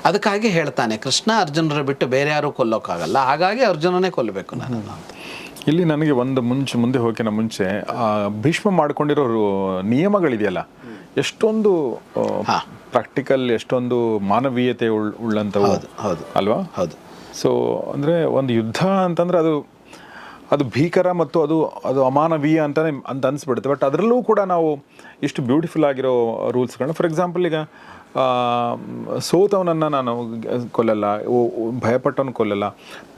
ಅದಕ್ಕಾಗಿ ಹೇಳ್ತಾನೆ ಕೃಷ್ಣ ಅರ್ಜುನರ ಬಿಟ್ಟು ಬೇರೆ ಯಾರೂ ಕೊಲ್ಲೋಕ್ಕಾಗಲ್ಲ. ಹಾಗಾಗಿ ಅರ್ಜುನನೇ ಕೊಲ್ಲಬೇಕು ನಾನು ಅಂತ. ಇಲ್ಲಿ ನನಗೆ ಒಂದು ಮುಂಚೆ ಮುಂದೆ ಹೋಗಿನ ಮುಂಚೆ ಆ ಭೀಷ್ಮ ಮಾಡ್ಕೊಂಡಿರೋ ನಿಯಮಗಳಿದೆಯಲ್ಲ. ಎಷ್ಟೊಂದು ಪ್ರಾಕ್ಟಿಕಲ್ ಎಷ್ಟೊಂದು ಮಾನವೀಯತೆ ಉಳ್ ಉಳ್ಳಂಥವು ಹೌದು ಅಲ್ವಾ? ಹೌದು. ಸೊ ಅಂದರೆ ಒಂದು ಯುದ್ಧ ಅಂತಂದ್ರೆ ಅದು ಅದು ಭೀಕರ ಮತ್ತು ಅದು ಅದು ಅಮಾನವೀಯ ಅಂತಲೇ ಅಂತ ಅನಿಸ್ಬಿಡುತ್ತೆ. ಬಟ್ ಅದರಲ್ಲೂ ಕೂಡ ನಾವು ಇಷ್ಟು ಬ್ಯೂಟಿಫುಲ್ ಆಗಿರೋ ರೂಲ್ಸ್ಗಳನ್ನ ಫಾರ್ ಎಕ್ಸಾಂಪಲ್ ಈಗ ಸೋತವನನ್ನು ನಾನು ಕೊಲ್ಲಲ್ಲ ಓ- ಓ- ಭಯಪಟ್ಟವನು ಕೊಲ್ಲಲ್ಲ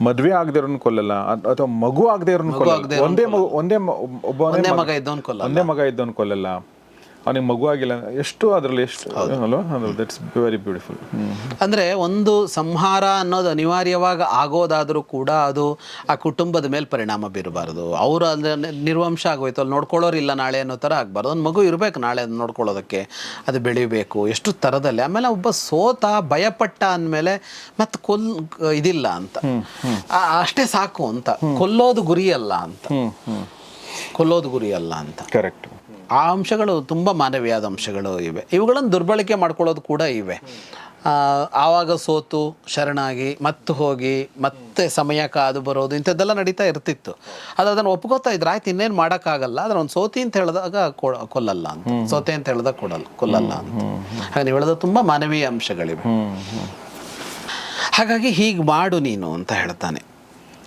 ಮದುವೆ ಆಗದೇ ಇರೋನು ಕೊಲ್ಲಲ್ಲ ಅಥವಾ ಮಗು ಆಗದೆ ಇರೋನು ಕೊಲ್ಲಲ್ಲ ಒಂದೇ ಮಗು ಒಂದೇ ಒಬ್ಬ ಒಂದೇ ಮಗ ಇದ್ದವನು ಕೊಲ್ಲ ಒಂದೇ ಮಗ ಇದ್ದವನು ಕೊಲ್ಲಲ್ಲ. ಅವನಿಗೆ ಮಗು ಆಗಿಲ್ಲ ಎಷ್ಟು ಅದರಲ್ಲಿ ಎಷ್ಟು ಅಲ್ವಾ ದಟ್ಸ್ ವೆರಿ ಬ್ಯೂಟಿಫುಲ್ ಅಂದರೆ ಒಂದು ಸಂಹಾರ ಅನ್ನೋದು ಅನಿವಾರ್ಯವಾಗಿ ಆಗೋದಾದರೂ ಕೂಡ ಅದು ಆ ಕುಟುಂಬದ ಮೇಲೆ ಪರಿಣಾಮ ಬೀರಬಾರ್ದು. ಅವರು ಅಂದರೆ ನಿರ್ವಂಶ ಆಗೋಯ್ತು ಅಲ್ಲಿ ನೋಡ್ಕೊಳ್ಳೋರಿಲ್ಲ ನಾಳೆ ಅನ್ನೋ ಥರ ಆಗಬಾರ್ದು. ಒಂದು ಮಗು ಇರಬೇಕು ನಾಳೆ ಅದು ನೋಡ್ಕೊಳ್ಳೋದಕ್ಕೆ ಅದು ಬೆಳಿಬೇಕು ಎಷ್ಟು ಥರದಲ್ಲಿ ಆಮೇಲೆ ಒಬ್ಬ ಸೋತ ಭಯಪಟ್ಟ ಅಂದಮೇಲೆ ಮತ್ತೆ ಕೊಲ್ ಇದಿಲ್ಲ ಅಂತ. ಅಷ್ಟೇ ಸಾಕು ಅಂತ. ಕೊಲ್ಲೋದು ಗುರಿಯಲ್ಲ ಅಂತ. ಕೊಲ್ಲೋದು ಗುರಿಯಲ್ಲ ಅಂತ. ಕರೆಕ್ಟ್ ಆ ಅಂಶಗಳು ತುಂಬ ಮಾನವೀಯಾದ ಅಂಶಗಳು ಇವೆ. ಇವುಗಳನ್ನು ದುರ್ಬಳಕೆ ಮಾಡ್ಕೊಳ್ಳೋದು ಕೂಡ ಇವೆ. ಆವಾಗ ಸೋತು ಶರಣಾಗಿ ಮತ್ತೆ ಹೋಗಿ ಮತ್ತೆ ಸಮಯ ಕಾದು ಬರೋದು ಇಂಥದ್ದೆಲ್ಲ ನಡೀತಾ ಇರ್ತಿತ್ತು. ಅದು ಅದನ್ನು ಒಪ್ಕೋತಾ ಇದ್ರೆ ಆಯ್ತು ಇನ್ನೇನು ಮಾಡೋಕ್ಕಾಗಲ್ಲ. ಅದ್ರ ಒಂದು ಸೋತಿ ಅಂತ ಹೇಳಿದಾಗ ಕೊಲ್ಲಲ್ಲ ಅಂತ. ಸೋತೆ ಅಂತ ಹೇಳಿದಾಗ ಕೊಡಲ್ಲ ಕೊಲ್ಲಲ್ಲ ಅಂತ. ಹಾಗೆ ನೀವು ಹೇಳೋದು ತುಂಬ ಮಾನವೀಯ ಅಂಶಗಳಿವೆ. ಹಾಗಾಗಿ ಹೀಗೆ ಮಾಡು ನೀನು ಅಂತ ಹೇಳ್ತಾನೆ.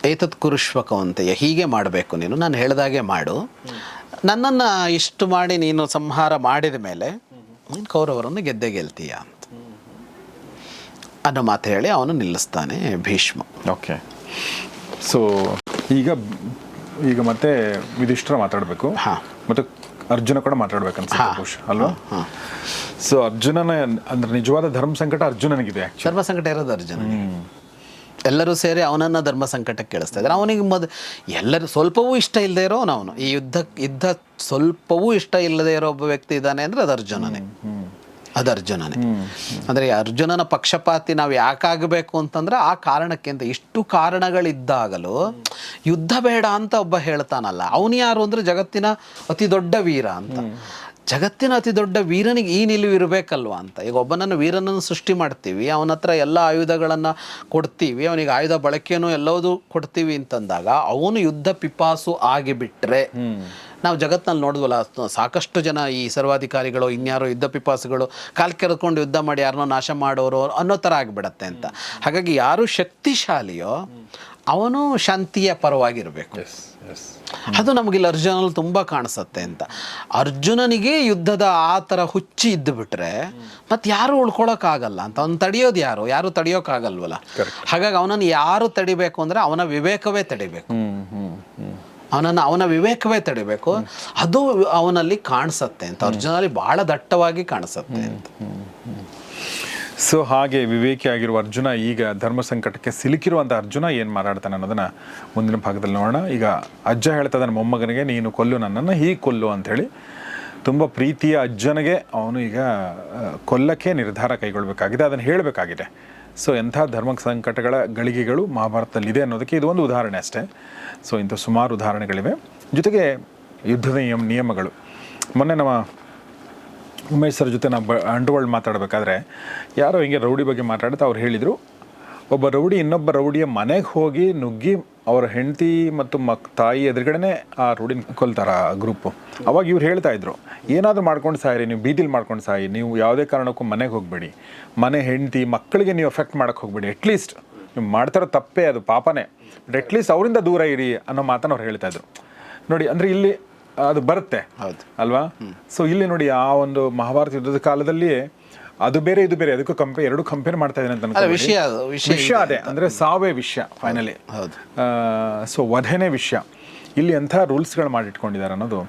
ಏತತ್ ಕುರುಶ್ವಕವಂತೆಯ ಹೀಗೆ ಮಾಡಬೇಕು ನೀನು. ನಾನು ಹೇಳ್ದಾಗೆ ಮಾಡು. ನನ್ನನ್ನು ಇಷ್ಟು ಮಾಡಿ ನೀನು ಸಂಹಾರ ಮಾಡಿದ ಮೇಲೆ ನೀನು ಕೌರವರನ್ನು ಗೆದ್ದೆ ಗೆಲ್ತೀಯ ಅಂತ. ಅನ್ನೋ ಮಾತು ಹೇಳಿ ಅವನು ನಿಲ್ಲಿಸ್ತಾನೆ ಭೀಷ್ಮ. ಓಕೆ ಸೊ ಈಗ ಈಗ ಮತ್ತೆ ವಿಧಿಷ್ಠರ ಮಾತಾಡಬೇಕು. ಹಾಂ. ಮತ್ತು ಅರ್ಜುನ ಕೂಡ ಮಾತಾಡ್ಬೇಕನ್ಸುತ್ತೆ ಬಹುಶಃ ಅಲ್ವಾ? ಸೊ ಅರ್ಜುನನ ಅಂದ್ರೆ ನಿಜವಾದ ಧರ್ಮ ಸಂಕಟ ಅರ್ಜುನನಿಗಿದೆ. ಧರ್ಮ ಸಂಕಟ ಇರೋದು ಅರ್ಜುನ ಎಲ್ಲರೂ ಸೇರಿ ಅವನನ್ನು ಧರ್ಮ ಸಂಕಟಕ್ಕೆ ಕೇಳಿಸ್ತಾ ಇದ್ದಾರೆ. ಅವನಿಗೆ ಮೊದ ಎಲ್ಲರೂ ಸ್ವಲ್ಪವೂ ಇಷ್ಟ ಇಲ್ಲದೆ ಇರೋ ಅವನು. ಈ ಯುದ್ಧ ಯುದ್ಧ ಸ್ವಲ್ಪವೂ ಇಷ್ಟ ಇಲ್ಲದೆ ಇರೋ ಒಬ್ಬ ವ್ಯಕ್ತಿ ಇದ್ದಾನೆ ಅಂದರೆ ಅದು ಅರ್ಜುನನೇ. ಅದು ಅರ್ಜುನನೇ. ಅಂದರೆ ಈ ಅರ್ಜುನನ ಪಕ್ಷಪಾತಿ ನಾವು ಯಾಕಾಗಬೇಕು ಅಂತಂದ್ರೆ ಆ ಕಾರಣಕ್ಕೆ ಅಂತ ಇಷ್ಟು ಕಾರಣಗಳಿದ್ದಾಗಲೂ ಯುದ್ಧ ಬೇಡ ಅಂತ ಒಬ್ಬ ಹೇಳ್ತಾನಲ್ಲ ಅವನು ಯಾರು ಅಂದರೆ ಜಗತ್ತಿನ ಅತಿ ದೊಡ್ಡ ವೀರ ಅಂತ. ಜಗತ್ತಿನ ಅತಿ ದೊಡ್ಡ ವೀರನಿಗೆ ಈ ನಿಲುವು ಇರಬೇಕಲ್ವ ಅಂತ. ಈಗ ಒಬ್ಬನನ್ನು ವೀರನನ್ನು ಸೃಷ್ಟಿ ಮಾಡ್ತೀವಿ, ಅವನ ಹತ್ರ ಎಲ್ಲ ಆಯುಧಗಳನ್ನು ಕೊಡ್ತೀವಿ, ಅವನಿಗೆ ಆಯುಧ ಬಳಕೆನೂ ಎಲ್ಲವೂ ಕೊಡ್ತೀವಿ ಅಂತಂದಾಗ ಅವನು ಯುದ್ಧ ಪಿಪಾಸು ಆಗಿಬಿಟ್ರೆ ನಾವು ಜಗತ್ತಿನಲ್ಲಿ ನೋಡಿದ್ವಲ್ಲ ಸಾಕಷ್ಟು ಜನ ಈ ಸರ್ವಾಧಿಕಾರಿಗಳು ಇನ್ಯಾರೋ ಯುದ್ಧ ಪಿಪಾಸುಗಳು ಕಾಲು ಕೆರೆದುಕೊಂಡು ಯುದ್ಧ ಮಾಡಿ ಯಾರನ್ನೋ ನಾಶ ಮಾಡೋರು ಅನ್ನೋ ಥರ ಆಗಿಬಿಡತ್ತೆ ಅಂತ. ಹಾಗಾಗಿ ಯಾರು ಶಕ್ತಿಶಾಲಿಯೋ ಅವನು ಶಾಂತಿಯ ಪರವಾಗಿರಬೇಕು. ಅದು ನಮಗಿಲ್ಲಿ ಅರ್ಜುನಲ್ಲಿ ತುಂಬ ಕಾಣಿಸುತ್ತೆ ಅಂತ. ಅರ್ಜುನನಿಗೆ ಯುದ್ಧದ ಆ ಥರ ಹುಚ್ಚಿ ಇದ್ದು ಬಿಟ್ರೆ ಮತ್ತೆ ಯಾರು ಉಳ್ಕೊಳಕ್ಕಾಗಲ್ಲ ಅಂತ. ಅವ್ನು ತಡೆಯೋದು ಯಾರು? ಯಾರು ತಡೆಯೋಕ್ಕಾಗಲ್ವಲ್ಲ? ಹಾಗಾಗಿ ಅವನನ್ನು ಯಾರು ತಡಿಬೇಕು ಅಂದರೆ ಅವನ ವಿವೇಕವೇ ತಡಿಬೇಕು. ಅವನನ್ನು ಅವನ ವಿವೇಕವೇ ತಡಿಬೇಕು. ಅದು ಅವನಲ್ಲಿ ಕಾಣಿಸತ್ತೆ ಅಂತ. ಅರ್ಜುನಲ್ಲಿ ಬಹಳ ದಟ್ಟವಾಗಿ ಕಾಣಿಸತ್ತೆ ಅಂತ. ಸೊ ಹಾಗೆ ವಿವೇಕಿ ಆಗಿರುವ ಅರ್ಜುನ ಈಗ ಧರ್ಮ ಸಂಕಟಕ್ಕೆ ಸಿಲುಕಿರುವಂಥ ಅರ್ಜುನ ಏನು ಮಾತಾಡ್ತಾನೆ ಅನ್ನೋದನ್ನ ಮುಂದಿನ ಭಾಗದಲ್ಲಿ ನೋಡೋಣ. ಈಗ ಅಜ್ಜ ಹೇಳ್ತಾ ಇದ್ದಾನೆ ಮೊಮ್ಮಗನಿಗೆ ನೀನು ಕೊಲ್ಲು ನನ್ನನ್ನು ಹೀಗೆ ಕೊಲ್ಲು ಅಂಥೇಳಿ ತುಂಬ ಪ್ರೀತಿಯ ಅಜ್ಜನಿಗೆ ಅವನು ಈಗ ಕೊಲ್ಲಕ್ಕೆ ನಿರ್ಧಾರ ಕೈಗೊಳ್ಳಬೇಕಾಗಿದೆ ಅದನ್ನು ಹೇಳಬೇಕಾಗಿದೆ. ಸೊ ಎಂಥ ಧರ್ಮ ಸಂಕಟಗಳ ಗಳಿಗೆಗಳು ಮಹಾಭಾರತದಲ್ಲಿದೆ ಅನ್ನೋದಕ್ಕೆ ಇದು ಒಂದು ಉದಾಹರಣೆ ಅಷ್ಟೇ. ಸೊ ಇಂಥ ಸುಮಾರು ಉದಾಹರಣೆಗಳಿವೆ. ಜೊತೆಗೆ ಯುದ್ಧದ ನಿಯಮ, ನಿಯಮಗಳು. ಮೊನ್ನೆ ನಮ್ಮ ಉಮೇಶ್ ಸರ್ ಜೊತೆ ನಾವು ಬ, ಅಂಡರ್ವರ್ಲ್ಡ್ ಮಾತಾಡಬೇಕಾದ್ರೆ, ಯಾರೋ ಹಿಂಗೆ ರೌಡಿ ಬಗ್ಗೆ ಮಾತಾಡ್ತಾ ಅವ್ರು ಹೇಳಿದರು, ಒಬ್ಬ ರೌಡಿ ಇನ್ನೊಬ್ಬ ರೌಡಿಯ ಮನೆಗೆ ಹೋಗಿ ನುಗ್ಗಿ ಅವರ ಹೆಂಡತಿ ಮತ್ತು ಮಕ್ ತಾಯಿ ಎದುರುಗಡೆನೆ ಆ ರೋಡಿನ ಕೊಲ್ತಾರ ಗ್ರೂಪ್ ಗ್ರೂಪು. ಅವಾಗ ಇವ್ರು ಹೇಳ್ತಾ ಇದ್ರು ಏನಾದರೂ ಮಾಡ್ಕೊಂಡು ಸಾಯಿರಿ ನೀವು ಬೀದಿಲಿ ಮಾಡ್ಕೊಂಡು ಸಾಯಿ ನೀವು ಯಾವುದೇ ಕಾರಣಕ್ಕೂ ಮನೆಗೆ ಹೋಗಬೇಡಿ. ಮನೆ ಹೆಂಡತಿ ಮಕ್ಕಳಿಗೆ ನೀವು ಎಫೆಕ್ಟ್ ಮಾಡೋಕ್ಕೆ ಹೋಗಬೇಡಿ. ಅಟ್ಲೀಸ್ಟ್ ನೀವು ಮಾಡ್ತಾರೋ ತಪ್ಪೇ ಅದು ಪಾಪನೇ. ಬಟ್ ಅಟ್ಲೀಸ್ಟ್ ಅವರಿಂದ ದೂರ ಇರಿ ಅನ್ನೋ ಮಾತನ್ನು ಅವ್ರು ಹೇಳ್ತಾ ಇದ್ರು. ನೋಡಿ ಅಂದರೆ ಇಲ್ಲಿ ಅದು ಬರುತ್ತೆ. ಹೌದು. ಅಲ್ವಾ? ಸೊ ಇಲ್ಲಿ ನೋಡಿ ಆ ಒಂದು ಮಹಾಭಾರತ ಯುದ್ಧದ ಕಾಲದಲ್ಲಿ ಅದು ಬೇರೆ ಇದು ಬೇರೆ. ಅದಕ್ಕೂ ಕಂಪೇರ್ ಎರಡು ಕಂಪೇರ್ ಮಾಡ್ತಾ ಇದ್ದೇನೆ ಅಂತ. ವಿಷಯ ಅದು, ವಿಷಯ ವಿಷಯ ಅದೇ ಅಂದರೆ ಸಾವೇ ವಿಷಯ ಫೈನಲಿ ಹೌದು. ಸೊ ವಧೆನೇ ವಿಷಯ. ಇಲ್ಲಿ ಎಂಥ ರೂಲ್ಸ್ಗಳು ಮಾಡಿಟ್ಕೊಂಡಿದ್ದಾರೆ ಅನ್ನೋದು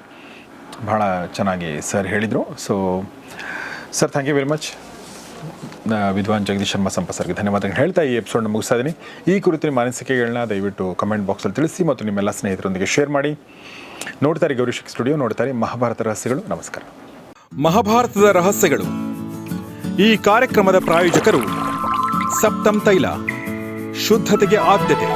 ಬಹಳ ಚೆನ್ನಾಗಿ ಸರ್ ಹೇಳಿದರು. So sir thank you very much Vidwan Jagadish Sharma ಸಂಪ ಸರ್ಗೆ ಧನ್ಯವಾದಗಳು. ಹೇಳ್ತಾ ಈ ಎಪಿಸೋಡ್ನ ಮುಗಿಸ್ತಾ ಇದ್ದೀನಿ. ಈ ಕುರಿತು ನಿಮ್ಮ ಅನಿಸಿಕೆಗಳನ್ನ ದಯವಿಟ್ಟು ಕಮೆಂಟ್ ಬಾಕ್ಸಲ್ಲಿ ತಿಳಿಸಿ ಮತ್ತು ನಿಮ್ಮೆಲ್ಲ ಸ್ನೇಹಿತರೊಂದಿಗೆ ಶೇರ್ ಮಾಡಿ. ನೋಡ್ತಾರೆ ಗೌರಿಶಿಕ್ ಸ್ಟುಡಿಯೋ ನೋಡ್ತಾರೆ ಮಹಾಭಾರತ ರಹಸ್ಯಗಳು. ನಮಸ್ಕಾರ. ಮಹಾಭಾರತದ ರಹಸ್ಯಗಳು. ಈ ಕಾರ್ಯಕ್ರಮದ ಪ್ರಾಯೋಜಕರು ಸಪ್ತಂ ತೈಲ ಶುದ್ಧತೆಗೆ ಆದ್ಯತೆ.